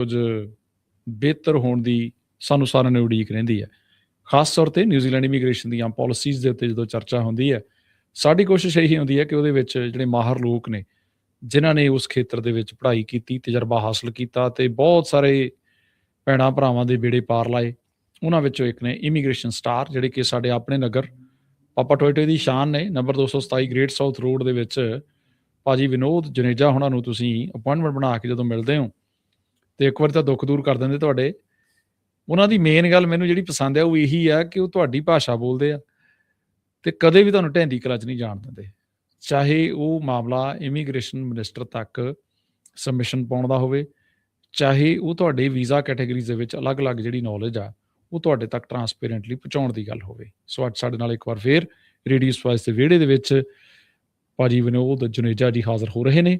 ਕੁਝ ਬਿਹਤਰ ਹੋਣ ਦੀ ਸਾਨੂੰ ਸਾਰਿਆਂ ਨੂੰ ਉਡੀਕ ਰਹਿੰਦੀ ਹੈ। ਖਾਸ ਤੌਰ ਤੇ ਨਿਊਜ਼ੀਲੈਂਡ ਇਮੀਗ੍ਰੇਸ਼ਨ ਦੀਆਂ ਪਾਲਿਸੀਜ਼ ਦੇ ਉੱਤੇ ਜਦੋਂ ਚਰਚਾ ਹੁੰਦੀ ਹੈ, ਸਾਡੀ ਕੋਸ਼ਿਸ਼ ਇਹੀ ਹੁੰਦੀ ਹੈ ਕਿ ਉਹਦੇ ਵਿੱਚ ਜਿਹੜੇ ਮਾਹਰ ਲੋਕ ਨੇ, ਜਿਨ੍ਹਾਂ ਨੇ ਉਸ ਖੇਤਰ ਦੇ ਵਿੱਚ ਪੜ੍ਹਾਈ ਕੀਤੀ, ਤਜਰਬਾ ਹਾਸਲ ਕੀਤਾ ਤੇ ਬਹੁਤ ਸਾਰੇ ਭੈਣਾਂ ਭਰਾਵਾਂ ਦੇ ਬੇੜੇ ਪਾਰ ਲਾਏ, ਉਹਨਾਂ ਵਿੱਚੋਂ ਇੱਕ ਨੇ ਇਮੀਗ੍ਰੇਸ਼ਨ ਸਟਾਰ ਜਿਹੜੇ ਕਿ ਸਾਡੇ ਆਪਣੇ ਨਗਰ ਪਾਪਾ ਟੋਇਟੋ ਦੀ ਸ਼ਾਨ ਨੇ, ਨੰਬਰ 227 ਗ੍ਰੇਟ ਸਾਊਥ ਰੋਡ ਦੇ ਵਿੱਚ ਭਾਜੀ ਵਿਨੋਦ ਜਨੇਜਾ ਉਹਨਾਂ ਨੂੰ ਤੁਸੀਂ ਅਪਾਇੰਟਮੈਂਟ ਬਣਾ ਕੇ ਜਦੋਂ ਮਿਲਦੇ ਹੋ ਤੇ ਇੱਕ ਵਾਰ ਤਾਂ ਦੁੱਖ ਦੂਰ ਕਰ ਦਿੰਦੇ ਤੁਹਾਡੇ। ਉਹਨਾਂ ਦੀ ਮੇਨ ਗੱਲ ਮੈਨੂੰ ਜਿਹੜੀ ਪਸੰਦ ਆ, ਉਹ ਇਹੀ ਆ ਕਿ ਉਹ ਤੁਹਾਡੀ ਭਾਸ਼ਾ ਬੋਲਦੇ ਆ ਤੇ ਕਦੇ ਵੀ ਤੁਹਾਨੂੰ ਢੈਂਦੀ ਕਲਚ ਨਹੀਂ ਜਾਣ ਦਿੰਦੇ। ਚਾਹੇ ਉਹ ਮਾਮਲਾ ਇਮੀਗ੍ਰੇਸ਼ਨ ਮਿਨਿਸਟਰ ਤੱਕ ਸਬਮਿਸ਼ਨ ਪਾਉਣ ਦਾ ਹੋਵੇ, ਚਾਹੇ ਉਹ ਤੁਹਾਡੇ ਵੀਜ਼ਾ ਕੈਟਾਗਰੀਜ਼ ਦੇ ਵਿੱਚ ਅਲੱਗ-ਅਲੱਗ ਜਿਹੜੀ ਨੌਲੇਜ ਆ, ਉਹ ਤੁਹਾਡੇ ਤੱਕ ਟਰਾਂਸਪੇਰੈਂਟਲੀ ਪਹੁੰਚਾਉਣ ਦੀ ਗੱਲ ਹੋਵੇ। ਸੋ ਅੱਜ ਸਾਡੇ ਨਾਲ ਇੱਕ ਵਾਰ ਫੇਰ ਰੇਡੀਓ ਸਵਾਇਸ ਦੇ ਵਿਹੜੇ ਦੇ ਵਿੱਚ ਭਾਜੀ ਵਿਨੋਦ ਜੁਨੇਜਾ ਜੀ ਹਾਜ਼ਰ ਹੋ ਰਹੇ ਨੇ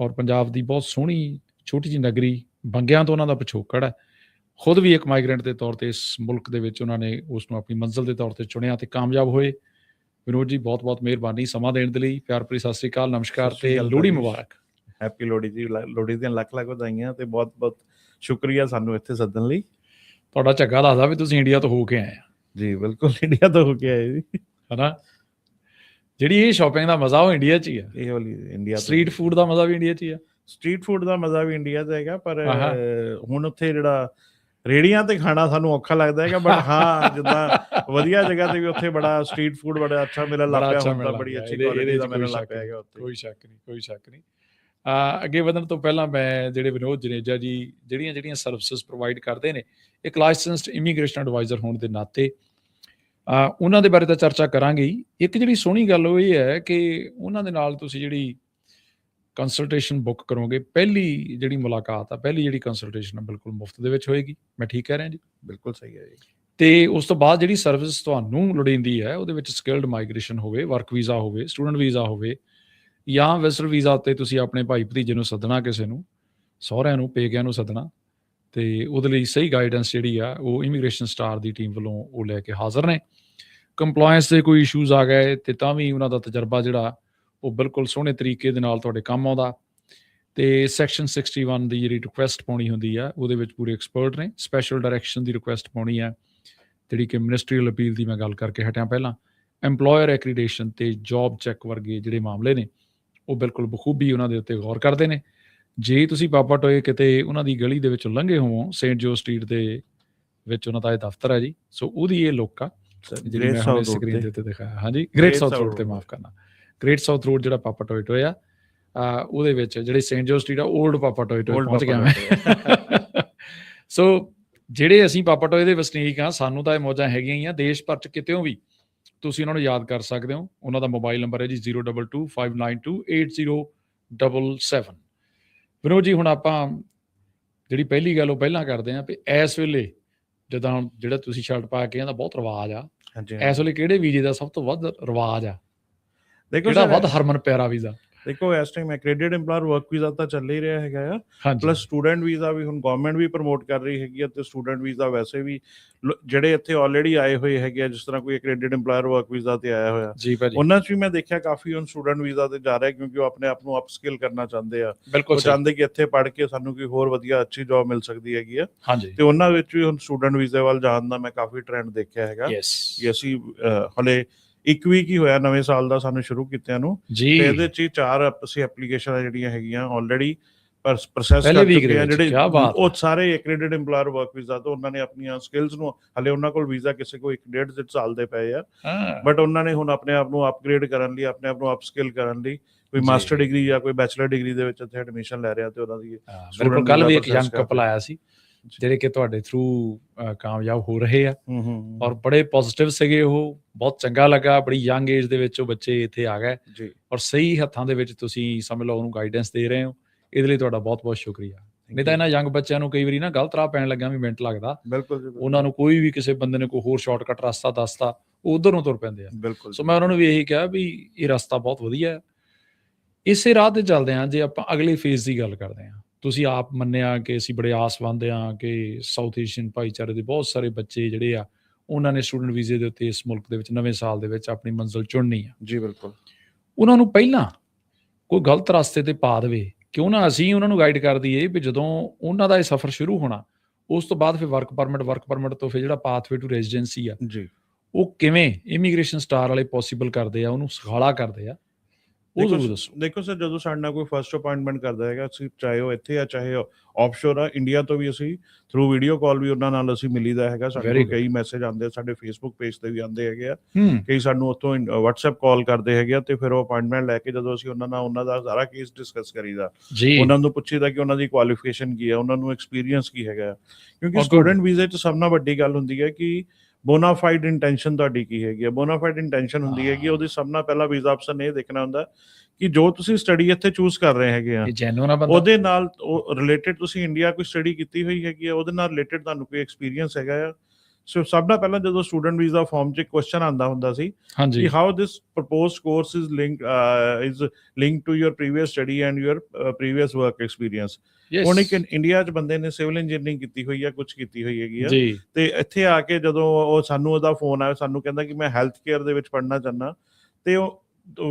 ਔਰ ਪੰਜਾਬ ਦੀ ਬਹੁਤ ਸੋਹਣੀ ਛੋਟੀ ਜਿਹੀ ਨਗਰੀ ਬੰਗਿਆਂ ਤੋਂ ਉਹਨਾਂ ਦਾ ਪਿਛੋਕੜ ਹੈ। ਖੁਦ ਵੀ ਇੱਕ ਮਾਈਗ੍ਰੈਂਟ ਦੇ ਤੌਰ ਤੇ ਇਸ ਮੁਲਕ ਦੇ ਵਿੱਚ ਉਹਨਾਂ ਨੇ ਉਸ ਨੂੰ ਆਪਣੀ ਮੰਜ਼ਿਲ ਦੇ ਤੌਰ ਤੇ ਚੁਣਿਆ ਤੇ ਕਾਮਯਾਬ ਹੋਏ। ਵਿਨੋਦ ਜੀ ਬਹੁਤ ਬਹੁਤ ਮਿਹਰਬਾਨੀ ਸਮਾਂ ਦੇਣ ਦੇ ਲਈ। ਪਿਆਰ ਭਰੀ ਸਤਿ ਸ੍ਰੀ ਅਕਾਲ ਨਮਸਕਾਰ ਤੇ ਲੋਹੜੀ। ਮੁਬਾਰਕ। ਹੈਪੀ ਲੋਹੜੀ ਜੀ ਲੋਹੜੀ ਦੀਆਂ ਲੱਖ ਲੱਖ ਵਧਾਈਆਂ ਤੇ ਬਹੁਤ ਬਹੁਤ ਸ਼ੁਕਰੀਆ ਸਾਨੂੰ ਇੱਥੇ ਸੱਦਣ ਲਈ। ਤੁਹਾਡਾ ਝੱਗਾ ਦੱਸਦਾ ਵੀ ਤੁਸੀਂ ਇੰਡੀਆ ਤੋਂ ਹੋ ਕੇ ਆਏ ਆ। ਜੀ ਬਿਲਕੁਲ ਇੰਡੀਆ ਤੋਂ ਹੋ ਕੇ ਆਏ ਜੀ। ਹਨਾ? ਜਿਹੜੀ ਇਹ ਸ਼ਾਪਿੰਗ ਦਾ ਮਜ਼ਾ ਉਹ ਇੰਡੀਆ 'ਚ ਹੀ ਆ। ਇਹ ਵਾਲੀ ਇੰਡੀਆ ਸਟਰੀਟ ਫੂਡ ਦਾ ਮਜ਼ਾ ਵੀ ਇੰਡੀਆ 'ਚ ਹੀ ਆ। ਸਟਰੀਟ ਫੂਡ ਦਾ ਮਜ਼ਾ ਵੀ ਇੰਡੀਆ 'ਚ ਹੈਗਾ ਪਰ ਹੁਣ ਉੱਥੇ ਜਿਹੜਾ ਰੇੜੀਆਂ ਤੇ ਖਾਣਾ ਸਾਨੂੰ ਔਖਾ ਲੱਗਦਾ ਹੈਗਾ ਬਟ ਹਾਂ ਜਿੱਦਾਂ ਵਧੀਆ ਜਗ੍ਹਾ ਤੇ ਵੀ ਉੱਥੇ ਬੜਾ ਸਟਰੀਟ ਫੂਡ ਬੜਾ ਅੱਛਾ ਮਿਲਣ ਲੱਗ ਪਿਆ ਮਿਲਣ ਬੜੀ ਅੱਛੀ ਕੁਆਲਿਟੀ ਦਾ ਮਿਲਣ ਲੱਗ ਪਿਆ ਹੈਗਾ ਉੱਥੇ। ਕੋਈ ਸ਼ੱਕ ਨਹੀਂ ਕੋਈ ਸ਼ੱਕ ਨਹੀਂ। ਆ ਅੱਗੇ ਵਧਣ ਤੋਂ ਪਹਿਲਾਂ ਮੈਂ ਜਿਹੜੇ ਵਿਨੋਦ ਜਨੇਜਾ ਜੀ ਜਿਹੜੀਆਂ ਜਿਹੜੀਆਂ ਸਰਵਿਸਿਜ਼ ਪ੍ਰੋਵਾਈਡ ਕਰਦੇ ਨੇ ਇੱਕ ਲਾਇਸੈਂਸਡ ਇਮੀਗ੍ਰੇਸ਼ਨ ਐਡਵਾਈਜ਼ਰ ਹੋਣ ਦੇ ਨਾਤੇ ਆ ਉਹਨਾਂ ਦੇ ਬਾਰੇ ਤਾਂ ਚਰਚਾ ਕਰਾਂਗੇ ਇੱਕ ਜਿਹੜੀ ਸੋਹਣੀ ਗੱਲ ਉਹ ਇਹ ਹੈ ਕਿ ਉਹਨਾਂ ਦੇ ਨਾਲ ਤੁਸੀਂ ਜਿਹੜੀ ਕੰਸਲਟੇਸ਼ਨ ਬੁੱਕ ਕਰੋਗੇ ਪਹਿਲੀ ਜਿਹੜੀ ਮੁਲਾਕਾਤ ਆ ਪਹਿਲੀ ਜਿਹੜੀ ਕੰਸਲਟੇਸ਼ਨ ਆ ਬਿਲਕੁਲ ਮੁਫਤ ਦੇ ਵਿੱਚ ਹੋਏਗੀ। ਮੈਂ ਠੀਕ ਕਹਿ ਰਿਹਾ ਜੀ? ਬਿਲਕੁਲ ਸਹੀ ਹੈ ਜੀ। ਤੇ ਉਸ ਤੋਂ ਬਾਅਦ ਜਿਹੜੀ ਸਰਵਿਸ ਤੁਹਾਨੂੰ ਲੋੜੀਂਦੀ ਹੈ ਉਹਦੇ ਵਿੱਚ ਸਕਿਲਡ ਮਾਈਗ੍ਰੇਸ਼ਨ ਹੋਵੇ ਵਰਕ ਵੀਜ਼ਾ ਹੋਵੇ ਸਟੂਡੈਂਟ ਵੀਜ਼ਾ ਹੋਵੇ ਜਾਂ ਵਿਜ਼ਟਰ ਵੀਜ਼ਾ ਉੱਤੇ ਤੁਸੀਂ ਆਪਣੇ ਭਾਈ ਭਤੀਜੇ ਨੂੰ ਸੱਦਣਾ ਕਿਸੇ ਨੂੰ ਸਹੁਰਿਆਂ ਨੂੰ ਪੇਕਿਆਂ ਨੂੰ ਸੱਦਣਾ ਤੇ ਉਹਦੇ ਲਈ ਸਹੀ ਗਾਈਡੈਂਸ ਜਿਹੜੀ ਆ ਉਹ ਇਮੀਗ੍ਰੇਸ਼ਨ ਸਟਾਰ ਦੀ ਟੀਮ ਵੱਲੋਂ ਉਹ ਲੈ ਕੇ ਹਾਜ਼ਰ ਨੇ। ਕੰਪਲਾਈਂਸ ਦੇ ਕੋਈ ਇਸ਼ੂਜ਼ ਆ ਗਏ ਤੇ ਤਾਂ ਵੀ ਉਹਨਾਂ ਦਾ ਤਜਰਬਾ ਜਿਹੜਾ ਉਹ ਬਿਲਕੁਲ ਸੋਹਣੇ ਤਰੀਕੇ ਦੇ ਨਾਲ ਤੁਹਾਡੇ ਕੰਮ ਆਉਂਦਾ। ਤੇ ਸੈਕਸ਼ਨ 61 ਦੀ ਜਿਹੜੀ ਰਿਕੁਐਸਟ ਪਾਉਣੀ ਹੁੰਦੀ ਆ ਉਹਦੇ ਵਿੱਚ ਪੂਰੇ ਐਕਸਪਰਟ ਨੇ ਸਪੈਸ਼ਲ ਡਾਇਰੈਕਸ਼ਨ ਦੀ ਰਿਕੁਐਸਟ ਪਾਉਣੀ ਆ। ਜਿਹੜੀ ਕਿ ਮਿਨਿਸਟਰੀਅਲ ਅਪੀਲ ਦੀ ਮੈਂ ਗੱਲ ਕਰਕੇ ਹਟਿਆ ਪਹਿਲਾਂ। EMPLOYER ਐਕ੍ਰੀਡੇਸ਼ਨ ਤੇ ਜੌਬ ਚੈੱਕ ਵਰਗੇ ਜਿਹੜੇ ਮਾਮਲੇ ਨੇ ਉਹ ਬਿਲਕੁਲ ਬਖੂਬੀ ਉਹਨਾਂ ਦੇ ਉੱਤੇ ਗੌਰ ਕਰਦੇ ਨੇ। ਜੇ ਤੁਸੀਂ ਪਾਪਾ ਟੋਏ ਕਿਤੇ ਉਹਨਾਂ ਦੀ ਗਲੀ ਦੇ ਵਿੱਚੋਂ ਲੰਘੇ ਹੋਵੋ ਸੇਂਟ ਜੋ ਸਟਰੀਟ ਦੇ ਵਿੱਚ ਉਹਨਾਂ ਦਾ ਇਹ ਦਫ਼ਤਰ ਹੈ ਜੀ। ਸੋ ਉਹਦੀ ਇਹ ਲੋਕਾ ਜਿਹੜੀ ਮੈਂ ਹੁਣ ਸਕਰੀਨ ਦੇ ਉੱਤੇ ਦਿਖਾਇਆ। ਹਾਂਜੀ ਗ੍ਰੇਟ ਸਾਊਥ ਰੋਡ ਤੇ। ਮਾਫ ਕਰਨਾ। ਗ੍ਰੇਟ ਸਾਊਥ ਰੋਡ ਜਿਹੜਾ ਪਾਪਾ ਟੋਏ ਟੋਏ ਆ ਆ, ਉਹਦੇ ਵਿੱਚ ਜਿਹੜੇ ਸੇਂਟ ਜੋ ਸਟਰੀਟ ਆ 올ਡ ਪਾਪਾ ਟੋਏ ਪਹੁੰਚ ਗਿਆ ਮੈਂ। ਸੋ ਜਿਹੜੇ ਅਸੀਂ ਪਾਪਾ ਟੋਏ ਦੇ ਵਸਨੀਕ ਆ ਸਾਨੂੰ ਤਾਂ ਇਹ ਮੌਜਾਂ ਹੈਗੀਆਂ ਹੀ ਆ ਦੇਸ਼ ਭਰ ਚ ਕਿਤੇੋਂ ਵੀ ਤੁਸੀਂ ਉਹਨਾਂ ਨੂੰ ਯਾਦ ਕਰ ਸਕਦੇ ਹੋ। ਉਹਨਾਂ ਦਾ ਮੋਬਾਈਲ ਨੰਬਰ ਹੈ ਜੀ 0225928077 ਵਿਨੋਦ ਜੀ ਹੁਣ ਆਪਾਂ ਜਿਹੜੀ ਪਹਿਲੀ ਗੱਲ ਉਹ ਪਹਿਲਾਂ ਕਰਦੇ ਆਂ ਵੀ ਇਸ ਵੇਲੇ ਜਦੋਂ ਜਿਹੜਾ ਤੁਸੀਂ ਸ਼ਰਟ ਪਾ ਕੇ ਆਂਦਾ ਬਹੁਤ ਰਿਵਾਜ ਆ। ਹਾਂਜੀ। ਇਸ ਵੇਲੇ ਕਿਹੜੇ ਵੀਜ਼ੇ ਦਾ ਸਭ ਤੋਂ ਵੱਧ ਰਿਵਾਜ ਆ? ਦੇਖੋ sir, ਵੱਧ ਹਰਮਨ ਪਿਆਰਾ ਵੀਜ਼ਾ। ਦੇਖੋ ਇਸ time accredit EMPLOYER work visa ਤਾਂ ਚੱਲ ਹੀ ਰਿਹਾ ਹੈਗਾ ਆ। ਪਲੱਸ ਸਟੂਡੈਂਟ ਵੀਜ਼ਾ ਵੀ ਹੁਣ ਗਵਰਨਮੈਂਟ ਵੀ ਪ੍ਰਮੋਟ ਕਰ ਰਹੀ ਹੈਗੀ ਆ ਤੇ ਸਟੂਡੈਂਟ ਵੀਜ਼ਾ ਵੈਸੇ ਵੀ ਜਿਹੜੇ ਇੱਥੇ ਆਲਰੇਡੀ ਆਏ ਹੋਏ ਹੈਗੇ ਆ ਜਿਸ ਤਰ੍ਹਾਂ ਕੋਈ ਐਕ੍ਰੈਡਿਟ EMPLOYER ਵਰਕ ਵੀਜ਼ਾ ਤੇ ਆਇਆ ਹੋਇਆ। ਉਹਨਾਂ 'ਚ ਵੀ ਮੈਂ ਦੇਖਿਆ ਕਾਫੀ ਹੁਣ ਸਟੂਡੈਂਟ ਵੀਜ਼ਾ ਤੇ ਜਾ ਰਿਹਾ ਕਿਉਂਕਿ ਉਹ ਆਪਣੇ ਆਪ ਨੂੰ ਅਪਸਕਿਲ ਕਰਨਾ ਚਾਹੁੰਦੇ ਆ। ਉਹ ਚਾਹੁੰਦੇ ਕਿ ਇੱਥੇ ਪੜ੍ਹ ਕੇ ਸਾਨੂੰ ਕੋਈ ਹੋਰ ਵਧੀਆ ਅੱਛੀ ਜੌਬ ਮਿਲ ਸਕਦੀ ਹੈਗੀ ਆ। ਤੇ ਉਹਨਾਂ ਵਿੱਚ ਵੀ ਹੁਣ ਸਟੂਡੈਂਟ ਵੀਜ਼ੇ ਵੱਲ ਜਾਣ ਦਾ ਮੈਂ ਕਾਫੀ ਟ੍ਰੈਂਡ ਦੇਖਿਆ ਹੈਗਾ। ਕਿ ਅਸੀਂ ਹਲੇ ਇੱਕ ਵੀਕ ਹੀ ਹੋਇਆ ਨਵੇਂ ਸਾਲ ਦਾ ਸਾਨੂੰ ਸ਼ੁਰੂ ਕੀਤਿਆਂ ਨੂੰ। ਜੀ। ਤੇ ਇਹਦੇ ਚ ਹੀ ਚਾਰ ਅਸੀਂ ਐਪਲੀਕੇਸ਼ਨਾਂ ਜਿਹੜੀਆਂ ਹੈਗੀਆਂ ਆਲਰੇਡੀ ਪ੍ਰੋਸੈਸ ਪਹਿਲੇ ਕਰ week ਚੁੱਕੇ ਆ ਵਿੱਚ, ਜਿਹੜੇ ਕਿਆ ਬਾਤ ਉਹ ਸਾਰੇ ਐਕ੍ਰੈਡਿਟ EMPLOYER ਵਰਕ ਵੀਜ਼ਾ ਤੋਂ ਉਹਨਾਂ ਨੇ ਆਪਣੀਆਂ ਸਕਿੱਲਸ ਨੂੰ ਹਲੇ ਉਹਨਾਂ ਕੋਲ ਵੀਜ਼ਾ ਕਿਸੇ ਕੋ 1 ਡੇਢ ਸਾਲ ਦੇ ਪਏ ਆ। ਹਾਂ। ਬਟ ਉਹਨਾਂ ਨੇ ਹੁਣ ਆਪਣੇ ਆਪ ਨੂੰ ਅਪਗ੍ਰੇਡ ਕਰਨ ਲਈ ਆਪਣੇ ਆਪ ਨੂੰ ਅਪਸਕਿਲ ਕਰਨ ਲਈ ਕੋਈ ਜੀ। ਮਾਸਟਰ ਡਿਗਰੀ ਜਾਂ ਕੋਈ ਬੈਚਲਰ ਡਿਗਰੀ ਦੇ ਵਿੱਚ ਇੱਥੇ ਐਡਮਿਸ਼ਨ ਲੈ ਰਿਹਾ ਤੇ ਉਹਨਾਂ ਦੀ ਹਾਂ, ਮੇਰੇ student ਕੋਲ ਵੀ visa ਇੱਕ process ਕਰਦੇ। ਕਪਲ ਆਇਆ ਸੀ। ਜਿਹੜੇ ਕਿ ਤੁਹਾਡੇ ਥਰੂ ਕਾਮਯਾਬ ਹੋ ਰਹੇ ਆ। ਔਰ ਬੜੇ ਪੋਜ਼ਿਟਿਵ ਸੀਗੇ ਉਹ। ਬਹੁਤ ਚੰਗਾ ਲੱਗਾ। ਬੜੀ ਯੰਗ ਏਜ ਦੇ ਵਿੱਚ ਉਹ ਬੱਚੇ ਇੱਥੇ ਆ ਗਏ। ਜੀ। ਔਰ ਸਹੀ ਹੱਥਾਂ ਦੇ ਵਿੱਚ ਤੁਸੀਂ ਸਮਝ ਲਓ ਉਹਨੂੰ ਗਾਈਡੈਂਸ ਦੇ ਰਹੇ ਹੋ। ਇਹਦੇ ਲਈ ਤੁਹਾਡਾ ਬਹੁਤ ਬਹੁਤ ਸ਼ੁਕਰੀਆ। ਨਹੀਂ ਤਾਂ ਇਹਨਾਂ ਯੰਗ ਬੱਚਿਆਂ ਨੂੰ ਕਈ ਵਾਰੀ ਨਾ ਗਲਤ ਰਾਹ ਪੈਣ ਲੱਗਾ ਵੀ ਮਿੰਟ ਲੱਗਦਾ। ਬਿਲਕੁਲ ਜੀ। ਉਹਨਾਂ ਨੂੰ ਕੋਈ ਵੀ ਕਿਸੇ ਬੰਦੇ ਨੇ ਕੋਈ ਹੋਰ ਸ਼ਾਰਟਕਟ ਰਸਤਾ ਦੱਸਤਾ ਉਹ ਉਧਰ ਨੂੰ ਤੁਰ ਪੈਂਦੇ ਆ। ਬਿਲਕੁਲ ਸੋ ਮੈਂ ਉਹਨਾਂ ਨੂੰ ਵੀ ਇਹੀ ਕਿਹਾ ਵੀ ਇਹ ਰਸਤਾ ਬਹੁਤ ਵਧੀਆ ਹੈ। ਇਸੇ ਰਾਹ ਤੇ ਚੱਲਦੇ ਹਾਂ ਜੇ ਆਪਾਂ ਅਗਲੇ ਫੇਜ਼ ਦੀ ਗੱਲ ਕਰਦੇ ਹਾਂ। ਤੁਸੀਂ ਆਪ ਮੰਨਿਆ ਕਿ ਅਸੀਂ ਬੜੇ ਆਸਵੰਦ ਹਾਂ ਕਿ ਸਾਊਥ ਏਸ਼ੀਅਨ ਭਾਈਚਾਰੇ ਦੇ ਬਹੁਤ ਸਾਰੇ ਬੱਚੇ ਜਿਹੜੇ ਆ ਉਹਨਾਂ ਨੇ ਸਟੂਡੈਂਟ ਵੀਜ਼ੇ ਦੇ ਉੱਤੇ ਇਸ ਮੁਲਕ ਦੇ ਵਿੱਚ ਨਵੇਂ ਸਾਲ ਦੇ ਵਿੱਚ ਆਪਣੀ ਮੰਜ਼ਿਲ ਚੁਣਨੀ ਆ। ਜੀ ਬਿਲਕੁਲ। ਉਹਨਾਂ ਨੂੰ ਪਹਿਲਾਂ ਕੋਈ ਗਲਤ ਰਸਤੇ ਤੇ ਪਾ ਦੇਵੇ ਕਿਉਂ ਨਾ ਅਸੀਂ ਉਹਨਾਂ ਨੂੰ ਗਾਈਡ ਕਰ ਦਈਏ ਵੀ ਜਦੋਂ ਉਹਨਾਂ ਦਾ ਇਹ ਸਫ਼ਰ ਸ਼ੁਰੂ ਹੋਣਾ ਉਸ ਤੋਂ ਬਾਅਦ ਫਿਰ ਵਰਕ ਪਰਮਿਟ ਵਰਕ ਪਰਮਿਟ ਤੋਂ ਫਿਰ ਜਿਹੜਾ ਪਾਥਵੇ ਟੂ ਰੈਜ਼ੀਡੈਂਸੀ ਆ ਜੀ। ਉਹ ਕਿਵੇਂ ਇਮੀਗ੍ਰੇਸ਼ਨ ਸਟਾਰ ਵਾਲੇ ਪੋਸੀਬਲ ਕਰਦੇ ਆ ਉਹਨੂੰ ਸਖਾਲਾ ਕਰਦੇ ਆ ਉਹ ਦੇਖੋ ਜ਼ਰੂਰ ਦੱਸੋ। ਦੇਖੋ ਸਰ ਜਦੋਂ ਸਾਡੇ ਨਾਲ ਕੋਈ ਫਰਸਟ ਅਪਾਇੰਟਮੈਂਟ ਕਰਦਾ ਹੈਗਾ ਅਸੀਂ ਚਾਹੇ ਉਹ ਇੱਥੇ ਆ ਚਾਹੇ ਆਫਸ਼ੋਰ ਆ ਇੰਡੀਆ ਤੋਂ ਵੀ ਅਸੀਂ ਥਰੂ ਵੀਡੀਓ ਕਾਲ ਵੀ ਉਹਨਾਂ ਨਾਲ ਅਸੀਂ ਮਿਲੀਦਾ ਹੈਗਾ। ਕੋਲ ਕਈ ਮੈਸੇਜ ਆਉਂਦੇ ਸਾਡੇ ਫੇਸਬੁੱਕ ਪੇਜ ਤੇ ਵੀ ਆਉਂਦੇ ਹੈਗੇ ਆ। ਕਈ ਸਾਨੂੰ ਉੱਥੋਂ WhatsApp ਕਾਲ ਕਰਦੇ ਹੈਗੇ ਆ ਤੇ ਫਿਰ ਉਹ ਅਪਾਇੰਟਮੈਂਟ ਲੈ ਕੇ ਜਦੋਂ ਅਸੀਂ ਉਹਨਾਂ ਨਾਲ ਉਹਨਾਂ ਦਾ ਸਾਰਾ ਕੇਸ ਡਿਸਕਸ ਕਰੀਦਾ। ਉਹਨਾਂ ਨੂੰ ਪੁੱਛੀਦਾ ਕਿ ਉਹਨਾਂ ਦੀ ਕੁਆਲੀਫਿਕੇਸ਼ਨ ਕੀ ਹੈ ਉਹਨਾਂ ਨੂੰ ਐਕਸਪੀਰੀਅੰਸ ਕੀ ਹੈਗਾ। ਕਿਉਂਕਿ ਸਟੂਡੈਂਟ ਵੀਜ਼ੇ 'ਚ ਸਭ ਨਾਲ ਵੱਡੀ ਗੱਲ ਹੁੰਦੀ ਹੈ ਕਿ ਬੋਨਾਫਾਈਡ ਇੰਟੈਂਸ਼ਨ ਤੁਹਾਡੀ ਕੀ ਹੈਗੀ ਹੈ? ਬੋਨਾਫਾਈਡ ਇੰਟੈਂਸ਼ਨ ਹੁੰਦੀ ਹੈ ਕਿ ਹਾਂ। ਉਹਦੀ ਸਭ ਨਾਲ ਪਹਿਲਾਂ ਵੀਜ਼ਾ ਅਫਸਰ ਨੇ ਇਹ ਦੇਖਣਾ ਹੁੰਦਾ ਕਿ ਜੋ ਤੁਸੀਂ ਸਟੱਡੀ ਇੱਥੇ ਚੂਜ਼ ਕਰ ਰਹੇ ਹੈਗੇ ਆ ਉਹਦੇ ਨਾਲ ਉਹ ਰਿਲੇਟਡ ਤੁਸੀਂ ਇੰਡੀਆ ਕੋਈ ਸਟੱਡੀ ਕੀਤੀ ਹੋਈ ਹੈਗੀ ਆ ਉਹਦੇ ਨਾਲ ਰਿਲੇਟਡ ਤੁਹਾਨੂੰ ਕੋਈ ਐਕਸਪੀਰੀਅੰਸ ਹੈਗਾ ਆ? ਸੋ ਸਭ ਨਾਲ ਪਹਿਲਾਂ ਜਦੋਂ ਸਟੂਡੈਂਟ ਵੀਜ਼ਾ ਫਾਰਮ 'ਚ ਕੁਐਸਚਨ ਆਂਦਾ ਹੁੰਦਾ ਸੀ ਕਿ course is linked uh, is linked to your previous study and your uh, previous work experience yes ਹੁਣ ਇੱਕ ਇੰਡੀਆ 'ਚ ਬੰਦੇ ਨੇ ਸਿਵਲ ਇੰਜੀਨੀਅਰਿੰਗ ਕੀਤੀ ਹੋਈ ਆ ਕੁਝ ਕੀਤੀ ਹੋਈ ਹੈਗੀ ਆ। ਤੇ ਇੱਥੇ ਆ ਕੇ ਜਦੋਂ ਉਹ ਸਾਨੂੰ ਉਹਦਾ ਫੋਨ ਆਇਆ ਸਾਨੂੰ ਕਹਿੰਦਾ ਕਿ ਮੈਂ ਹੈਲਥ ਕੇਅਰ ਦੇ ਵਿੱਚ ਪੜਨਾ ਚਾਹੁੰਦਾ। ਤੇ ਉਹ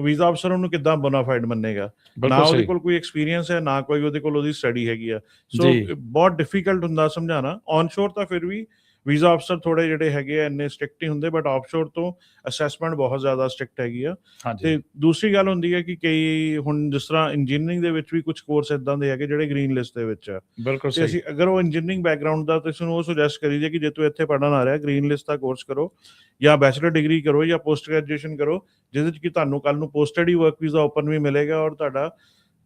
ਵੀਜ਼ਾ ਅਫਸਰ ਉਹਨੂੰ ਕਿੱਦਾਂ ਬੋਨਾਫਾਈਡ ਮੰਨੇਗਾ? ਨਾ ਉਹਦੇ ਕੋਲ ਕੋਈ ਐਕਸਪੀਰੀਅੰਸ ਹੈ ਨਾ ਕੋਈ ਉਹਦੇ ਕੋਲ ਉਹਦੀ ਸਟੱਡੀ ਹੈਗੀ ਆ। ਸੋ। ਬਹੁਤ ਡਿਫਿਕਲਟ ਹੁੰਦਾ ਸਮਝਾਣਾ ਔਨਸ਼ੋਰ ਤਾਂ ਫਿਰ ਵੀ ਵੀਜ਼ਾ ਅਫਸਰ ਥੋੜੇ ਜਿਹੜੇ ਹੈਗੇ ਆ ਇੰਨੇ ਸਟ੍ਰਿਕਟ ਨਹੀਂ ਹੁੰਦੇ ਬਟ ਆਫਸ਼ੋਰ ਤੋਂ ਅਸੈਸਮੈਂਟ ਬਹੁਤ ਜ਼ਿਆਦਾ ਸਟ੍ਰਿਕਟ ਹੈਗੀ ਆ। ਤੇ ਦੂਸਰੀ ਗੱਲ ਹੁੰਦੀ ਹੈ ਕਿ ਕਈ ਹੁਣ ਜਿਸ ਤਰ੍ਹਾਂ ਇੰਜੀਨੀਅਰਿੰਗ ਦੇ ਵਿੱਚ ਵੀ ਕੁਝ ਕੋਰਸ ਇਦਾਂ ਦੇ ਹੈਗੇ ਜਿਹੜੇ ਗ੍ਰੀਨ ਲਿਸਟ ਦੇ ਵਿੱਚ ਆ। ਬਿਲਕੁਲ ਤੇ ਸਹੀ। ਅਸੀਂ ਅਗਰ ਉਹ ਇੰਜੀਨੀਅਰਿੰਗ ਬੈਕਗ੍ਰਾਉਂਡ ਦਾ ਤਾਂ ਤੁਹਾਨੂੰ ਉਹ ਸੁਜੈਸਟ ਕਰੀਏ ਕਿ ਜੇ ਤੂੰ ਇੱਥੇ ਪੜਨ ਆ ਰਿਹਾ ਗ੍ਰੀਨ ਲਿਸਟ ਦਾ ਕੋਰਸ ਕਰੋ ਜਾਂ ਬੈਚਲਰ ਡਿਗਰੀ ਕਰੋ ਜਾਂ ਪੋਸਟ ਗ੍ਰੈਜੂਏਸ਼ਨ ਕਰੋ ਜਿਹਦੇ ਵਿੱਚ ਕਿ ਤੁਹਾਨੂੰ ਕੱਲ ਨੂੰ post study work visa open ਵੀ ਮਿਲੇਗਾ ਔਰ ਤੁਹਾਡਾ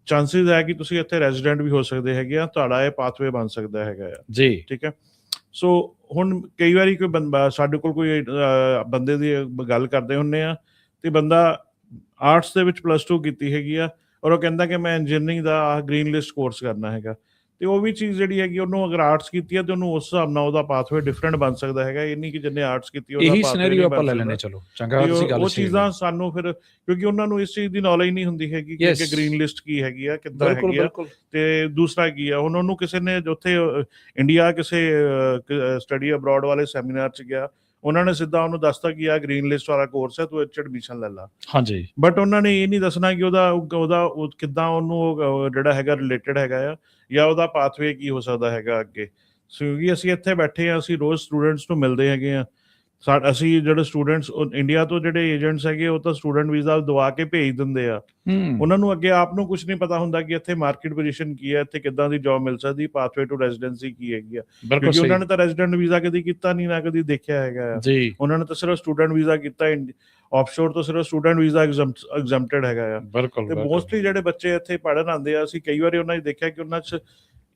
ਚਾਂਸਸ ਹੈ ਕਿ ਤੁਸੀਂ ਇੱਥੇ ਰੈਜ਼ੀਡੈਂਟ ਵੀ ਹੋ ਸਕਦੇ ਹੈਗੇ ਆ ਤੁਹਾਡਾ ਇਹ ਪਾਥਵੇ ਬਣ ਸਕਦਾ ਹੈਗਾ ਆ। ਜੀ। ਠੀਕ ਹੈ? ਸੋ ਹੁਣ ਕਈ ਵਾਰੀ ਕੋਈ ਬੰਦਾ, ਸਾਡੇ ਕੋਲ ਕੋਈ ਬੰਦੇ ਦੀ ਗੱਲ ਕਰਦੇ ਹੁੰਨੇ ਆ, ਤੇ ਬੰਦਾ ਆਰਟਸ ਦੇ ਵਿੱਚ ਪਲੱਸ 2 ਕੀਤੀ ਹੈਗੀ ਆ, ਔਰ ਉਹ ਕਹਿੰਦਾ ਕਿ ਮੈਂ ਇੰਜੀਨੀਅਰਿੰਗ ਦਾ ਗ੍ਰੀਨ ਲਿਸਟ ਕੋਰਸ ਕਰਨਾ ਹੈਗਾ। ਤੇ ਉਹ ਵੀ ਚੀਜ਼ ਜਿਹੜੀ ਹੈਗੀ ਉਹਨੂੰ ਅਗਰ ਆਰਟਸ ਕੀਤੀ ਹੈ ਤੇ ਉਹਨੂੰ ਉਸ ਹਿਸਾਬ ਨਾਲ ਉਹਦਾ ਪਾਥਵੇ ਡਿਫਰੈਂਟ ਬਣ ਸਕਦਾ ਹੈਗਾ। ਇਹ ਨਹੀਂ ਕਿ ਜਿੰਨੇ ਆਰਟਸ ਕੀਤੀ ਉਹਦਾ ਇਹੀ ਸਿਨੈਰੀਓ ਆਪਾਂ ਲੈ। ਲੈਣੇ ਚਲੋ ਚੰਗਾ ਤੁਸੀਂ ਗੱਲ ਉਹ ਚੀਜ਼ਾਂ ਸਾਨੂੰ ਫਿਰ ਕਿਉਂਕਿ ਉਹਨਾਂ ਨੂੰ ਇਸ ਚੀਜ਼ ਦੀ ਨੌਲੇਜ ਨਹੀਂ ਹੁੰਦੀ ਹੈਗੀ ਕਿ. ਗ੍ਰੀਨ ਲਿਸਟ ਕੀ ਹੈਗੀ ਆ ਕਿੱਦਾਂ ਹੈਗੀ ਆ। ਤੇ ਦੂਸਰਾ ਕੀ ਆ ਹੁਣ ਉਹਨੂੰ ਕਿਸੇ ਨੇ ਉੱਥੇ ਇੰਡੀਆ ਕਿਸੇ ਸਟੱਡੀ ਅਬਰਾਡ ਵਾਲੇ ਸੈਮੀਨਾਰ ਚ ਗਿਆ ਉਹਨਾਂ ਨੇ ਸਿੱਧਾ ਉਹਨੂੰ ਦੱਸਤਾ ਕਿ ਆ ਗ੍ਰੀਨ ਲਿਸਟ ਵਾਲਾ ਕੋਰਸ ਹੈ ਤੂੰ ਇੱਥੇ ਐਡਮਿਸ਼ਨ ਲੈ ਲੈ। ਹਾਂਜੀ। ਬਟ ਉਹਨਾਂ ਨੇ ਇਹ ਨਹੀਂ ਦੱਸਣਾ ਕਿ ਉਹਦਾ ਉਹਦਾ ਉਹ ਕਿੱਦਾਂ ਉਹਨੂੰ ਜਿਹੜਾ ਹੈਗਾ ਰਿਲੇਟਡ ਹੈਗਾ ਆ ਜਾਂ ਉਹਦਾ ਪਾਥਵੇ ਕੀ ਹੋ ਸਕਦਾ ਹੈਗਾ ਅੱਗੇ? ਸੋ ਕਿਉਂਕਿ ਅਸੀਂ ਇੱਥੇ ਬੈਠੇ ਆ ਅਸੀਂ ਰੋਜ਼ ਸਟੂਡੈਂਟਸ ਨੂੰ ਮਿਲਦੇ ਹੈਗੇ ਆ ਸਾ- ਅਸੀਂ ਜਿਹੜੇ ਸਟੂਡੈਂਟਸ ਇੰਡੀਆ ਤੋਂ ਜਿਹੜੇ ਏਜੰਟਸ ਹੈਗੇ ਉਹ ਤਾਂ ਸਟੂਡੈਂਟ ਵੀਜ਼ਾ ਦਵਾ ਕੇ ਭੇਜ ਦਿੰਦੇ ਆ। ਉਹਨਾਂ ਨੂੰ ਅੱਗੇ ਆਪ ਨੂੰ ਕੁਝ ਨਹੀਂ ਪਤਾ ਹੁੰਦਾ ਕਿ ਇੱਥੇ ਮਾਰਕੀਟ ਪੋਜੀਸ਼ਨ ਕੀ ਹੈ ਇੱਥੇ ਕਿੱਦਾਂ ਦੀ ਜੌਬ ਮਿਲ ਸਕਦੀ ਪਾਥਵੇ ਟੂ ਰੈਜ਼ੀਡੈਂਸੀ ਕੀ ਹੈਗੀ ਆ। ਕਿਉਂਕਿ ਉਹਨਾਂ ਨੇ ਤਾਂ ਰੈਜ਼ੀਡੈਂਟ ਵੀਜ਼ਾ ਕਦੀ ਕੀਤਾ ਨਹੀਂ ਨਾ ਕਦੀ ਦੇਖਿਆ ਹੈਗਾ। ਜੀ। ਉਹਨਾਂ ਨੇ ਤਾਂ ਸਿਰਫ ਸਟੂਡੈਂਟ ਵੀਜ਼ਾ ਕੀਤਾ ਆਫਸ਼ੋਰ ਤੋਂ ਸਿਰਫ ਸਟੂਡੈਂਟ ਵੀਜ਼ਾ ਐਗਜ਼ੈਂਪਟਡ ਹੈਗਾ ਆ। ਤੇ। ਮੋਸਟਲੀ ਜਿਹੜੇ ਬੱਚੇ ਇੱਥੇ ਪੜ੍ਹਨ ਆਉਂਦੇ ਆ ਅਸੀਂ ਕਈ ਵਾਰੀ ਉਹਨਾਂ 'ਚ ਦੇਖਿਆ ਕਿ ਉਹਨਾਂ 'ਚ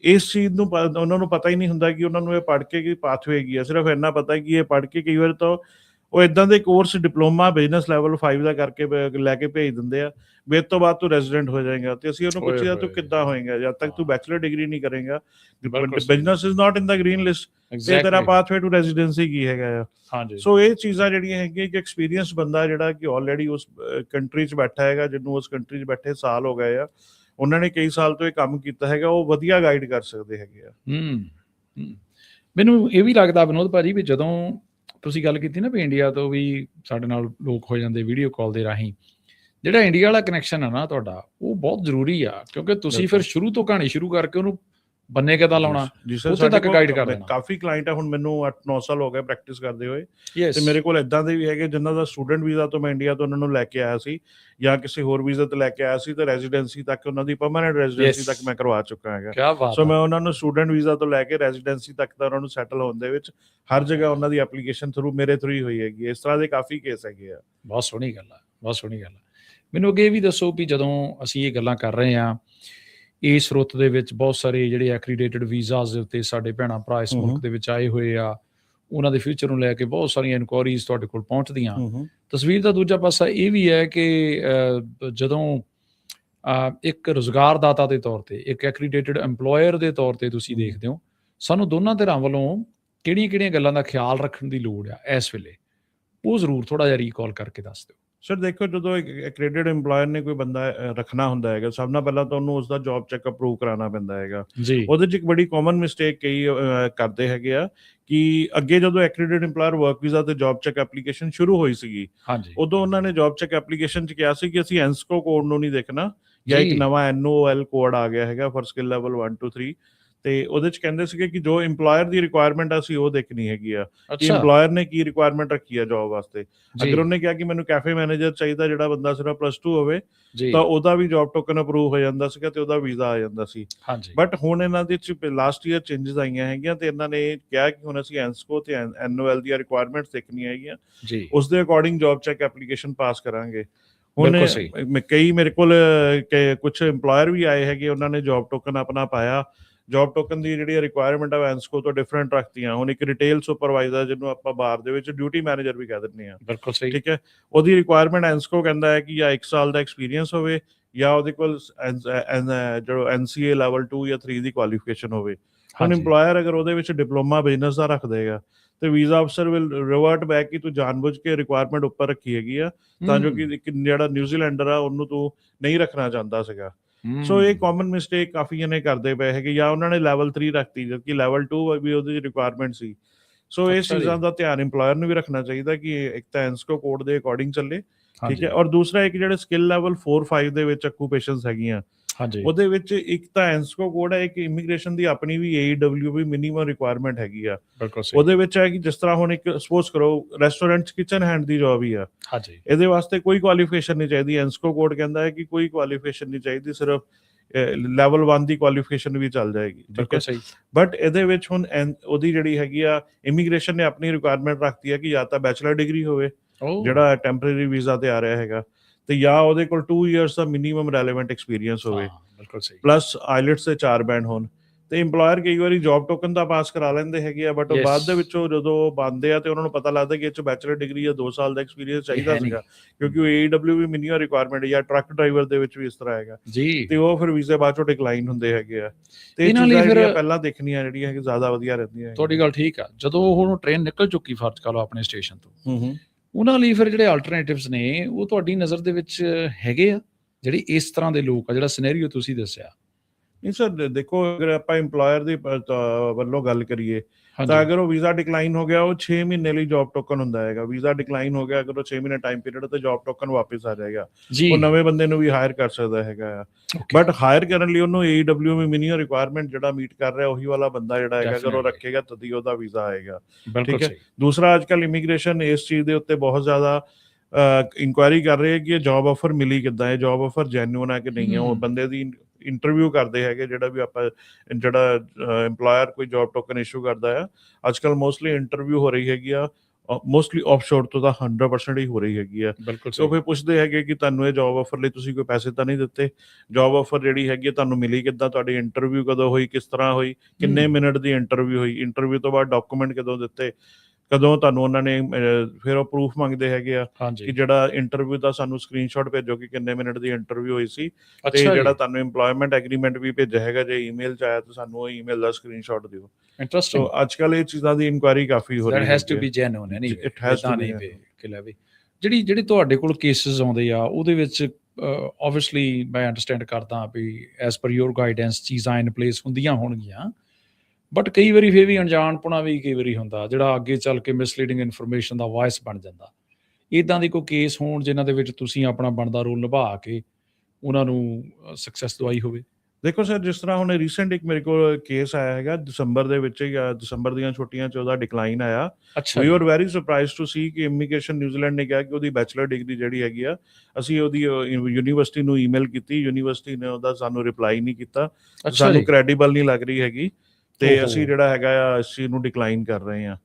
ਇਸ ਚੀਜ਼ ਨੂੰ ਉਹਨਾਂ ਨੂੰ ਪਤਾ ਹੀ ਨਹੀਂ ਹੁੰਦਾ ਕਿ ਉਹਨਾਂ ਨੂੰ ਇਹ ਪੜ੍ਹ ਕੇ ਕੀ ਪਾਥਵੇ ਕੀ ਆ ਸਿਰਫ ਇੰਨਾ ਪਤਾ ਹੈ ਕਿ ਇਹ ਪੜ੍ਹ ਕੇ ਕਈ ਵਾਰ ਤਾਂ ਉਹ ਇਦਾਂ ਦੇ ਕੋਰਸ ਡਿਪਲੋਮਾ ਬਿਜ਼ਨਸ ਲੈਵਲ 5 ਦਾ ਕਰਕੇ ਲੈ ਕੇ ਭੇਜ ਦਿੰਦੇ ਆ ਵੀ ਇਹ ਤੋਂ ਬਾਅਦ ਤੂੰ ਰੈਜ਼ੀਡੈਂਟ ਹੋ ਜਾਏਗਾ ਤੇ ਅਸੀਂ ਉਹਨੂੰ ਪੁੱਛਿਆ ਤੂੰ। ਕਿੱਦਾਂ ਹੋਏਗਾ ਜਦ ਤੱਕ ਤੂੰ ਬੈਚਲਰ ਡਿਗਰੀ ਨਹੀਂ ਕਰੇਗਾ। Business is not in the green list ਤੇ ਤੇਰਾ. ਪਾਥਵੇ ਟੂ ਰੈਜ਼ੀਡੈਂਸੀ ਕੀ ਹੈਗਾ ਆ ਹਾਂਜੀ ਸੋ ਇਹ ਚੀਜ਼ਾਂ ਜਿਹੜੀਆਂ ਹੈਗੀਆਂ ਕਿ ਐਕਸਪੀਰੀਅੰਸ ਬੰਦਾ ਜਿਹੜਾ ਕਿ ਆਲਰੇਡੀ ਉਸ ਕੰਟਰੀ 'ਚ ਬੈਠਾ ਹੈਗਾ ਜਿਹਨੂੰ ਉਸ ਕੰਟਰੀ 'ਚ ਬੈਠੇ ਸਾਲ ਹੋ ਗਏ ਆ ਉਹਨਾਂ ਨੇ ਕਈ ਸਾਲ ਤੋਂ ਇਹ ਕੰਮ ਕੀਤਾ ਹੈਗਾ ਉਹ ਵਧੀਆ ਗਾਈਡ ਕਰ ਸਕਦੇ ਹੈਗੇ ਆ ਹੂੰ। ਮੈਨੂੰ ਇਹ ਵੀ ਲੱਗਦਾ ਵਿਨੋਦ ਭਾਜੀ ਵੀ ਜਦੋਂ ਤੁਸੀਂ ਗੱਲ ਕੀਤੀ ਨਾ ਵੀ ਇੰਡੀਆ ਤੋਂ ਵੀ ਸਾਡੇ ਨਾਲ ਲੋਕ ਹੋ ਜਾਂਦੇ ਵੀਡੀਓ ਕਾਲ ਦੇ ਰਾਹੀਂ ਜਿਹੜਾ ਇੰਡੀਆ ਵਾਲਾ ਕਨੈਕਸ਼ਨ ਆ ਨਾ ਤੁਹਾਡਾ ਉਹ ਬਹੁਤ ਜ਼ਰੂਰੀ ਆ ਕਿਉਂਕਿ ਤੁਸੀਂ ਫਿਰ। ਸ਼ੁਰੂ ਤੋਂ ਕਹਾਣੀ ਸ਼ੁਰੂ ਕਰਕੇ ਉਹਨੂੰ ਬੰਨੇ ਕਿਦਾਂ ਲਾਉਣਾ? ਉੱਥੇ ਤੱਕ guide ਕਰ ਦੇਣਾ। ਕਾਫੀ ਕਲਾਇੰਟ ਆ ਹੁਣ ਮੈਨੂੰ 8-9 ਸਾਲ ਹੋ ਗਏ ਪ੍ਰੈਕਟਿਸ ਕਰਦੇ ਹੋਏ। ਤੇ ਮੇਰੇ ਕੋਲ ਇਦਾਂ ਦੇ ਵੀ ਹੈਗੇ ਜਿਨ੍ਹਾਂ ਦਾ ਸਟੂਡੈਂਟ ਵੀਜ਼ਾ ਤੋਂ ਮੈਂ ਇੰਡੀਆ ਤੋਂ ਉਹਨਾਂ ਨੂੰ ਲੈ ਕੇ ਆਇਆ ਸੀ ਜਾਂ ਕਿਸੇ ਹੋਰ ਵੀਜ਼ਾ ਤੇ ਲੈ ਕੇ ਆਇਆ ਸੀ ਤੇ ਰੈਜ਼ੀਡੈਂਸੀ ਤੱਕ ਉਹਨਾਂ ਦੀ ਪਰਮਨੈਂਟ ਰੈਜ਼ੀਡੈਂਸੀ. ਤੱਕ ਮੈਂ ਕਰਵਾ ਚੁੱਕਾ ਹੈਗਾ। ਸੋ। ਮੈਂ ਉਹਨਾਂ ਨੂੰ ਸਟੂਡੈਂਟ ਵੀਜ਼ਾ ਤੋਂ ਲੈ ਕੇ ਰੈਜ਼ੀਡੈਂਸੀ ਤੱਕ ਦਾ ਉਹਨਾਂ ਨੂੰ ਸੈਟਲ ਹੋਣ ਦੇ ਵਿੱਚ ਹਰ ਜਗ੍ਹਾ ਉਹਨਾਂ ਦੀ ਐਪਲੀਕੇਸ਼ਨ ਥਰੂ ਮੇਰੇ ਥਰੂ ਹੀ ਹੋਈ ਹੈਗੀ ਇਸ ਤਰ੍ਹਾਂ ਦੇ ਕਾਫੀ ਕੇਸ ਹੈਗੇ ਆ। ਬਹੁਤ ਸੋਹਣੀ ਗੱਲ ਆ ਬਹੁਤ ਸੋਹਣੀ ਗੱਲ ਆ। ਮੈਨੂੰ ਅੱਗੇ ਵੀ ਦੱਸੋ ਵੀ ਜਦੋਂ ਅਸੀਂ ਇਹ ਗੱਲਾਂ ਕਰ ਰਹੇ ਆ ਇਸ ਰੁੱਤ ਦੇ ਵਿੱਚ ਬਹੁਤ ਸਾਰੇ ਜਿਹੜੇ ਐਕ੍ਰੀਡੇਟਡ ਵੀਜ਼ਾਸ ਦੇ ਉੱਤੇ ਸਾਡੇ ਭੈਣਾਂ ਭਰਾ ਇਸ। ਮੁਲਕ ਦੇ ਵਿੱਚ ਆਏ ਹੋਏ ਆ ਉਹਨਾਂ ਦੇ ਫਿਊਚਰ ਨੂੰ ਲੈ ਕੇ ਬਹੁਤ ਸਾਰੀਆਂ ਇਨਕੁਆਰੀਜ਼ ਤੁਹਾਡੇ ਕੋਲ ਪਹੁੰਚਦੀਆਂ ਤਸਵੀਰ ਦਾ ਦੂਜਾ ਪਾਸਾ ਇਹ ਵੀ ਹੈ ਕਿ ਜਦੋਂ ਇੱਕ ਰੋਜ਼ਗਾਰਦਾਤਾ ਦੇ ਤੌਰ ਤੇ ਇੱਕ ਐਕ੍ਰੀਡੇਟਡ EMPLOYER ਦੇ ਤੌਰ ਤੇ ਤੁਸੀਂ। ਦੇਖਦੇ ਹੋ ਸਾਨੂੰ ਦੋਨਾਂ ਧਿਰਾਂ ਵੱਲੋਂ ਕਿਹੜੀਆਂ-ਕਿਹੜੀਆਂ ਗੱਲਾਂ ਦਾ ਖਿਆਲ ਰੱਖਣ ਦੀ ਲੋੜ ਆ ਇਸ ਵੇਲੇ ਉਹ ਜ਼ਰੂਰ ਥੋੜਾ ਜਿਹਾ ਰੀਕਾਲ ਕਰਕੇ ਦੱਸ ਦਿਓ ਸਰ ਦੇਖੋ ਜਦੋਂ ਇੱਕ ਐਕ੍ਰੈਡਿਟ EMPLOYER ਨੇ ਕੋਈ ਬੰਦਾ ਰੱਖਣਾ ਹੁੰਦਾ ਹੈਗਾ ਸਭ ਨਾਲ ਪਹਿਲਾਂ ਤਾਂ ਉਹਨੂੰ ਉਸ ਦਾ ਜੌਬ ਚੈੱਕ ਅਪਰੂਵ ਕਰਾਉਣਾ ਪੈਂਦਾ ਹੈਗਾ। ਉਹਦੇ 'ਚ ਇੱਕ ਬੜੀ ਕਾਮਨ ਮਿਸਟੇਕ ਕਈ ਕਰਦੇ ਹੈਗੇ ਆ ਕਿ ਅੱਗੇ ਜਦੋਂ ਐਕ੍ਰੈਡਿਟ EMPLOYER ਵਰਕ ਵੀਜ਼ਾ ਤੇ ਜੌਬ ਚੈੱਕ ਐਪਲੀਕੇਸ਼ਨ ਸ਼ੁਰੂ ਹੋਈ ਸੀਗੀ ਉਦੋਂ ਉਹਨਾਂ ਨੇ ਜੌਬ ਚੈੱਕ ਐਪਲੀਕੇਸ਼ਨ 'ਚ ਕਿਹਾ ਸੀ ਕਿ ਅਸੀਂ ਐਂਸਕੋ ਕੋਡ ਨੂੰ ਨਹੀਂ ਦੇਖਣਾ ਜਾਂ ਇੱਕ। ਨਵਾਂ ਐਨਓਐਲ ਕੋਡ ਆ ਗਿਆ ਹੈਗਾ ਫॉर ਸਕਿੱਲ ਲੈਵਲ 1 2 3 ਤੇ ਉਹਦੇ ਚ ਕਹਿੰਦੇ ਸੀਗੇ ਕਿ ਜੋ EMPLOYER ਦੀ ਰਿਕੁਆਇਰਮੈਂਟ ਆ ਸੀ ਉਹ ਦੇਖਣੀ ਹੈਗੀ ਆ। ਕਿ EMPLOYER ਨੇ ਕੀ ਰਿਕੁਆਇਰਮੈਂਟ ਰੱਖੀ ਆ ਜੌਬ ਵਾਸਤੇ। ਅਗਰ ਉਹਨੇ ਕਿਹਾ ਕਿ ਮੈਨੂੰ ਕੈਫੇ ਮੈਨੇਜਰ ਚਾਹੀਦਾ ਜਿਹੜਾ ਬੰਦਾ ਸਿਰਫ ਪਲੱਸ 2 ਹੋਵੇ ਤਾਂ ਉਹਦਾ ਵੀ ਜੌਬ ਟੋਕਨ ਅਪਰੂਵ ਹੋ ਜਾਂਦਾ ਸੀਗਾ ਤੇ ਉਹਦਾ ਵੀਜ਼ਾ ਆ ਜਾਂਦਾ ਸੀ। ਬਟ ਹੁਣ ਇਹਨਾਂ ਦੇ ਚ ਲਾਸਟ ਈਅਰ ਚੇਂਜਸ ਆਈਆਂ ਹੈਗੀਆਂ ਤੇ ਇਹਨਾਂ ਨੇ ਕਿਹਾ ਕਿ ਹੁਣ ਅਸੀਂ ਐਨਸਕੋ ਤੇ ਐਨਓਐਲ ਦੀਆਂ ਰਿਕੁਆਇਰਮੈਂਟਸ ਦੇਖਣੀਆਂ ਹੈਗੀਆਂ। ਉਸ ਦੇ according job check application pass ਕਰਾਂਗੇ। ਹੁਣ ਕਈ ਮੇਰੇ ਕੋਲ ਕੁਝ EMPLOYER ਵੀ ਆਏ ਹੈਗੇ ਉਹਨਾਂ ਨੇ ਜੌਬ ਟੋਕਨ ਆਪਣਾ ਪਾਇਆ। ਜੌਬ ਟੋਕਨ ਦੀ ਜਿਹੜੀ ਰਿਕੁਆਇਰਮੈਂਟ ਆ ਐਨਸਕੋ ਤੋਂ ਡਿਫਰੈਂਟ ਰੱਖਤੀਆਂ। ਹੁਣ ਇੱਕ ਰਿਟੇਲ ਸੁਪਰਵਾਈਜ਼ਰ ਜਿਹਨੂੰ ਆਪਾਂ ਬਾਹਰ ਦੇ ਵਿੱਚ ਡਿਊਟੀ ਮੈਨੇਜਰ ਵੀ ਕਹਿ ਦਿੰਦੇ ਆ ਬਿਲਕੁਲ ਸਹੀ। ਠੀਕ ਹੈ? ਉਹਦੀ ਰਿਕੁਆਇਰਮੈਂਟ ਐਨਸਕੋ ਕਹਿੰਦਾ ਹੈ ਕਿ ਜਾਂ 1 ਸਾਲ ਦਾ ਐਕਸਪੀਰੀਅੰਸ ਹੋਵੇ ਜਾਂ ਉਹਦੇ ਕੋਲ ਐਨ- ਐਨ- ਜੋ ਐਨਸੀਏ ਲੈਵਲ 2 ਜਾਂ 3 ਦੀ ਕੁਆਲੀਫਿਕੇਸ਼ਨ ਹੋਵੇ। ਹੁਣ। EMPLOYER ਅਗਰ ਉਹਦੇ ਵਿੱਚ ਡਿਪਲੋਮਾ ਬਿਜ਼ਨਸ ਦਾ ਰੱਖ ਦੇਗਾ ਤੇ ਵੀਜ਼ਾ ਅਫਸਰ ਵਿਲ ਰਿਵਰਟ ਬੈਕ ਕਿ ਤੂੰ ਜਾਣਬੁੱਝ ਕੇ ਰਿਕੁਆਇਰਮੈਂਟ ਉੱਪਰ ਰੱਖੀ ਹੈਗੀ ਆ ਤਾਂ ਜੋ ਕਿ ਜਿਹੜਾ ਨਿਊਜ਼ੀਲੈਂਡਰ ਆ ਉਹਨੂੰ ਤੂੰ ਨਹੀਂ ਰੱਖਣਾ ਚਾਹੁੰਦਾ ਸੀਗਾ। ਸੋ ਇਹ ਕਾਮਨ ਮਿਸਟੇਕ ਕਾਫੀ ਜਣੇ ਕਰਦੇ ਪਏ ਹੈਗੇ ਜਾਂ ਉਹਨਾਂ ਨੇ ਲੈਵਲ 3 ਰੱਖਤੀ ਜਦਕਿ ਲੈਵਲ 2 ਵੀ ਉਹਦੀ ਰਿਕੁਆਇਰਮੈਂਟ ਸੀ। ਸੋ ਜੀ। ਚੀਜ਼ਾਂ ਦਾ ਧਿਆਨ EMPLOYER ਨੂੰ ਵੀ ਰੱਖਣਾ ਚਾਹੀਦਾ ਕਿ ਇੱਕ ਤਾਂ ਐਨਸਕੋ ਕੋਡ ਦੇ ਅਕੋਰਡਿੰਗ ਚੱਲੇ ਠੀਕ ਹੈ। ਔਰ ਦੂਸਰਾ ਇੱਕ ਜਿਹੜੇ ਸਕਿੱਲ ਲੈਵਲ 4 5 ਦੇ ਵਿੱਚ ਆਕੂਪੇਸ਼ਨਸ ਹੈਗੀਆਂ ਹਾਂਜੀ। ਉਹਦੇ ਵਿੱਚ ਇੱਕ ਤਾਂ ਐਨਸਕੋ ਕੋਡ ਹੈ ਇੱਕ ਇਮੀਗ੍ਰੇਸ਼ਨ ਦੀ ਆਪਣੀ ਵੀ AEW ਵੀ ਮਿਨੀਮਮ ਰਿਕੁਆਇਰਮੈਂਟ ਹੈਗੀ ਆ। ਉਹਦੇ ਵਿੱਚ ਹੈ ਕਿ ਜਿਸ ਤਰ੍ਹਾਂ ਹੁਣ ਇੱਕ ਸਪੋਜ਼ ਕਰੋ ਰੈਸਟੋਰੈਂਟ ਚ ਕਿਚਨ ਹੈਂਡ ਦੀ ਜੌਬ ਹੀ ਆ। ਹਾਂਜੀ। ਇਹਦੇ ਵਾਸਤੇ ਕੋਈ ਕੁਆਲੀਫਿਕੇਸ਼ਨ ਨਹੀਂ ਚਾਹੀਦੀ। ਐਨਸਕੋ ਕੋਡ ਕਹਿੰਦਾ ਹੈ ਕਿ ਕੋਈ ਕੁਆਲੀਫਿਕੇਸ਼ਨ ਨਹੀਂ ਚਾਹੀਦੀ ਸਿਰਫ ਲੈਵਲ 1 ਦੀ ਕੁਆਲੀਫਿਕੇਸ਼ਨ ਵੀ ਚੱਲ ਜਾਏਗੀ ਠੀਕ ਬਿਲਕੁਲ ਹੈ ਸਹੀ। ਬਟ ਇਹਦੇ ਵਿੱਚ ਹੁਣ ਉਹਦੀ ਜਿਹੜੀ ਹੈਗੀ ਆ ਇਮੀਗ੍ਰੇਸ਼ਨ ਨੇ ਆਪਣੀ ਰਿਕੁਆਇਰਮੈਂਟ ਰੱਖਤੀ ਹੈ ਕਿ ਜਾਂ ਤਾਂ ਬੈਚਲਰ ਡਿਗਰੀ ਹੋਵੇ ਜਿਹੜਾ ਟੈਂਪਰੇਰੀ ਵੀਜ਼ਾ ਤੇ ਆ ਰਿਹਾ ਹੈਗਾ। ਤੇ ਜਾਂ ਉਹਦੇ ਕੋਲ 2 ਇਅਰਸ ਦਾ ਮਿਨੀਮਮ ਰੈਲੇਵੈਂਟ ਐਕਸਪੀਰੀਅੰਸ ਹੋਵੇ। ਬਿਲਕੁਲ ਸਹੀ। ਪਲੱਸ ਆਈਲਟਸ ਦੇ ਚਾਰ ਬੈਂਡ ਹੋਣ। ਤੇ EMPLOYER ਕਈ ਵਾਰੀ ਜੌਬ ਟੋਕਨ ਤਾਂ ਪਾਸ ਕਰਾ ਲੈਂਦੇ ਹੈਗੇ ਆ ਬਟ ਉਹ. ਬਾਅਦ ਦੇ ਵਿੱਚੋਂ ਜਦੋਂ ਉਹ ਬੰਦੇ ਆ ਤੇ ਉਹਨਾਂ ਨੂੰ ਪਤਾ ਲੱਗਦਾ ਕਿ ਇਹ ਚ ਬੈਚਲਰ ਡਿਗਰੀ ਜਾਂ 2 ਸਾਲ ਦਾ ਐਕਸਪੀਰੀਅੰਸ ਚਾਹੀਦਾ। ਸੀਗਾ ਕਿਉਂਕਿ ਉਹ AEW ਵੀ ਮਿਨੀਮਮ ਰਿਕੁਆਇਰਮੈਂਟ ਜਾਂ ਟਰੱਕ ਡਰਾਈਵਰ ਦੇ ਵਿੱਚ ਵੀ ਇਸ ਤਰ੍ਹਾਂ ਹੈਗਾ। ਜੀ। ਤੇ ਉਹ ਫਿਰ ਵੀਜ਼ੇ ਬਾਅਦ ਚੋਂ ਡਿਕਲਾਈਨ ਹੁੰਦੇ ਹੈਗੇ ਆ। ਤੇ ਇਹ ਇਹਨਾਂ ਲਈ ਫਿਰ- ਪਹਿਲਾਂ ਦੇਖਣੀਆਂ ਜਿਹੜੀਆਂ ਕਿ ਜ਼ਿਆਦਾ ਵਧੀਆ ਰਹਿੰਦੀਆਂ। ਤੁਹਾਡੀ ਗੱਲ ਠੀਕ ਆ। ਜਦੋਂ ਹੁਣ ਟ੍ਰੇਨ ਨਿਕਲ ਚੁੱਕੀ ਫਰਜ਼ ਕਾ ਲਓ ਆਪਣੇ ਸਟੇਸ਼ਨ ਤੋਂ ਹੂੰ ਹੂੰ। ਉਹਨਾਂ ਲਈ ਫਿਰ ਜਿਹੜੇ ਆਲਟਰਨੇਟਿਵਸ ਨੇ, ਉਹ ਤੁਹਾਡੀ ਨਜ਼ਰ ਦੇ ਵਿੱਚ ਹੈਗੇ ਆ? ਜਿਹੜੇ ਇਸ ਤਰ੍ਹਾਂ ਦੇ ਲੋਕ ਆ, ਜਿਹੜਾ ਸਿਨੈਰੀਓ ਤੁਸੀਂ ਦੱਸਿਆ। ਨਹੀਂ ਸਰ, ਦੇਖੋ, ਅਗਰ ਆਪਾਂ EMPLOYER ਦੀ ਵੱਲੋਂ ਗੱਲ ਕਰੀਏ ਤਾਂ ਹਾਂਜੀ ਅਗਰ ਉਹ ਵੀਜ਼ਾ ਡਿਕਲਾਈਨ ਹੋ ਗਿਆ ਉਹ 6 ਮਹੀਨੇ ਲਈ ਜੌਬ ਟੋਕਨ ਹੁੰਦਾ ਹੈਗਾ ਵੀਜ਼ਾ ਡਿਕਲਾਈਨ ਹੋ ਗਿਆ ਅਗਰ ਉਹ 6 ਮਹੀਨੇ ਟਾਈਮ ਪੀਰੀਅਡ ਤੇ ਜੌਬ ਟੋਕਨ ਵਾਪਸ ਆ ਜਾਏਗਾ ਜੀ ਉਹ ਨਵੇਂ ਬੰਦੇ ਨੂੰ ਵੀ ਹਾਇਰ ਕਰ ਸਕਦਾ ਹੈਗਾ ਆ Okay. ਬਟ ਹਾਇਰ ਕਰਨ ਲਈ ਉਹਨੂੰ AEW ਵੀ ਮਿਨੀਮਮ ਰਿਕੁਆਇਰਮੈਂਟ ਜਿਹੜਾ ਮੀਟ ਕਰ ਰਿਹਾ ਉਹੀ ਵਾਲਾ ਬੰਦਾ ਜਿਹੜਾ ਹੈਗਾ ਅਗਰ ਉਹ Definitely. ਰੱਖੇਗਾ ਤਦ ਹੀ ਉਹਦਾ ਵੀਜ਼ਾ ਆਏਗਾ ਬਿਲਕੁਲ ਠੀਕ ਹੈ। ਸਹੀ ਦੂਸਰਾ ਅੱਜਕੱਲ ਇਮੀਗ੍ਰੇਸ਼ਨ ਇਸ ਚੀਜ਼ ਦੇ ਉੱਤੇ ਬਹੁਤ ਜ਼ਿਆਦਾ ਇਨਕੁਆਇਰੀ ਕਰ ਰਹੇ ਹੈ ਕਿ ਇਹ ਜੌਬ ਆਫਰ ਮਿਲੀ ਕਿੱਦਾਂ ਹੈ ਜੌਬ ਆਫਰ ਜੈਨੂਇਨ ਹੈ ਕਿ ਨਹੀਂ ਹੈ ਉਹ ਹਮ। ਬੰਦੇ ਦੀ ਇੰਟਰਵਿਊ ਕਰਦੇ ਹੈਗੇ ਜਿਹੜਾ ਵੀ ਆਪਾਂ ਜਿਹੜਾ EMPLOYER ਕੋਈ ਜੌਬ ਟੋਕਨ ਇਸ਼ੂ ਕਰਦਾ ਆ ਅੱਜਕੱਲ ਮੋਸਟਲੀ ਇੰਟਰਵਿਊ ਹੋ ਰਹੀ ਹੈਗੀ ਆ ਮੋਸਟਲੀ ਆਫਸ਼ੋਰ ਤੋਂ ਤਾਂ 100% ਹੀ ਹੋ ਰਹੀ ਹੈਗੀ ਆ। ਸੋ ਫਿਰ ਪੁੱਛਦੇ ਹੈਗੇ ਕਿ ਤੁਹਾਨੂੰ ਇਹ ਜੌਬ ਆਫਰ ਲਈ ਤੁਸੀਂ ਕੋਈ ਪੈਸੇ ਤਾਂ ਨਹੀਂ ਦਿੱਤੇ? ਜੌਬ ਆਫਰ ਜਿਹੜੀ ਹੈਗੀ ਤੁਹਾਨੂੰ ਮਿਲੀ ਕਿੱਦਾਂ? ਤੁਹਾਡੀ ਇੰਟਰਵਿਊ ਕਦੋਂ ਹੋਈ? ਕਿਸ ਤਰ੍ਹਾਂ ਹੋਈ? ਕਿੰਨੇ। ਮਿੰਟ ਦੀ ਇੰਟਰਵਿਊ ਹੋਈ? ਇੰਟਰਵਿਊ ਤੋਂ ਬਾਅਦ ਡਾਕੂਮੈਂਟ ਕਦੋਂ ਦਿੱਤੇ? ਕਦੋਂ ਤੁਹਾਨੂੰ ਉਹਨਾਂ ਨੇ ਫਿਰ ਉਹ ਪ੍ਰੂਫ ਮੰਗਦੇ ਹੈਗੇ ਆ ਕਿ ਹਾਂਜੀ ਜਿਹੜਾ ਇੰਟਰਵਿਊ ਦਾ ਸਾਨੂੰ ਸਕਰੀਨਸ਼ਾਟ ਭੇਜੋ ਕਿ ਕਿੰਨੇ ਮਿੰਟ ਦੀ ਇੰਟਰਵਿਊ ਹੋਈ ਸੀ ਤੇ ਜਿਹੜਾ ਤੁਹਾਨੂੰ EMPLOYMENT ਐਗਰੀਮੈਂਟ ਵੀ ਭੇਜਿਆ ਹੈਗਾ ਜੇ ਈਮੇਲ ਚ ਆਇਆ ਤਾਂ ਸਾਨੂੰ ਉਹ ਈਮੇਲ ਦਾ ਸਕਰੀਨਸ਼ਾਟ ਦਿਓ। ਇੰਟਰਸਟਿੰਗ ਸੋ ਅੱਜਕੱਲ ਇਹ ਚੀਜ਼ਾਂ ਦੀ ਇਨਕੁਆਇਰੀ ਕਾਫੀ ਹੋ ਰਹੀ ਹੈ। anyway It has to ਏਦਾਂ be ਨਹੀਂ genuine. ਵੀ ਕਿ ਲੈ ਵੀ। ਜਿਹੜੀ ਜਿਹੜੀ ਤੁਹਾਡੇ ਕੋਲ ਕੇਸਿਸ ਆਉਂਦੇ ਆ ਉਹਦੇ ਵਿੱਚ ਆਬਵੀਅਸਲੀ ਮੈਂ ਅੰਡਰਸਟੈਂਡ ਕਰਦਾ ਵੀ ਐਸ ਪਰ ਯੋਰ ਗਾਈਡੈਂਸ ਚੀਜ਼ਾਂ ਇਨ ਪਲੇਸ ਹੁੰਦੀਆਂ ਹੋਣਗੀਆਂ। ਬਟ ਕਈ ਵਾਰੀ ਫੇਰ ਵੀ ਅਣਜਾਣਪੁਣਾ ਵੀ ਕਈ ਵਾਰੀ ਹੁੰਦਾ ਜਿਹੜਾ ਅੱਗੇ ਚੱਲ ਕੇ ਮਿਸਲੀਡਿੰਗ ਇਨਫੋਰਮੇਸ਼ਨ ਦਾ ਵਾਇਸ ਬਣ ਜਾਂਦਾ। ਇਦਾਂ ਦੀ ਕੋਈ ਕੇਸ ਹੋਣ ਜਿਨ੍ਹਾਂ ਦੇ ਵਿੱਚ ਤੁਸੀਂ ਆਪਣਾ ਬਣਦਾ ਰੋਲ ਨਿਭਾ ਕੇ ਉਹਨਾਂ ਨੂੰ ਸਕਸੈਸ ਦਵਾਈ ਹੋਵੇ। ਦੇਖੋ ਸਰ ਜਿਸ ਤਰ੍ਹਾਂ ਹੁਣ ਰੀਸੈਂਟ ਇੱਕ ਮੇਰੇ ਕੋਲ ਕੇਸ ਆਇਆ ਹੈਗਾ ਦਸੰਬਰ ਦੇ ਵਿੱਚ ਜਾਂ ਦਸੰਬਰ ਦੀਆਂ ਛੁੱਟੀਆਂ ਚ ਉਹਦਾ ਡਿਕਲਾਈਨ ਆਇਆ। We are very surprised to see ਕਿ ਇਮੀਗ੍ਰੇਸ਼ਨ ਨਿਊਜ਼ੀਲੈਂਡ ਨੇ ਕਿਹਾ ਕਿ ਉਹਦੀ ਬੈਚਲਰ ਡਿਗਰੀ ਜਿਹੜੀ ਹੈਗੀ ਆ ਅਸੀਂ ਉਹਦੀ ਯੂਨੀਵਰਸਿਟੀ ਨੂੰ ਈਮੇਲ ਕੀਤੀ ਯੂਨੀਵਰਸਿਟੀ ਨੇ ਉਹਦਾ ਸਾਨੂੰ ਰਿਪਲਾਈ ਨਹੀਂ ਕੀਤਾ। ਸਾਨੂੰ ਕ੍ਰੈਡੀਬਲ ਨਹੀਂ ਲੱਗ ਰਹੀ ਹੈਗੀ। ਤੇ। ਅਸੀਂ ਜਿਹੜਾ ਹੈਗਾ ਆ ਇਸ ਚੀਜ਼ ਨੂੰ ਡਿਕਲਾਈਨ ਕਰ ਰਹੇ ਆ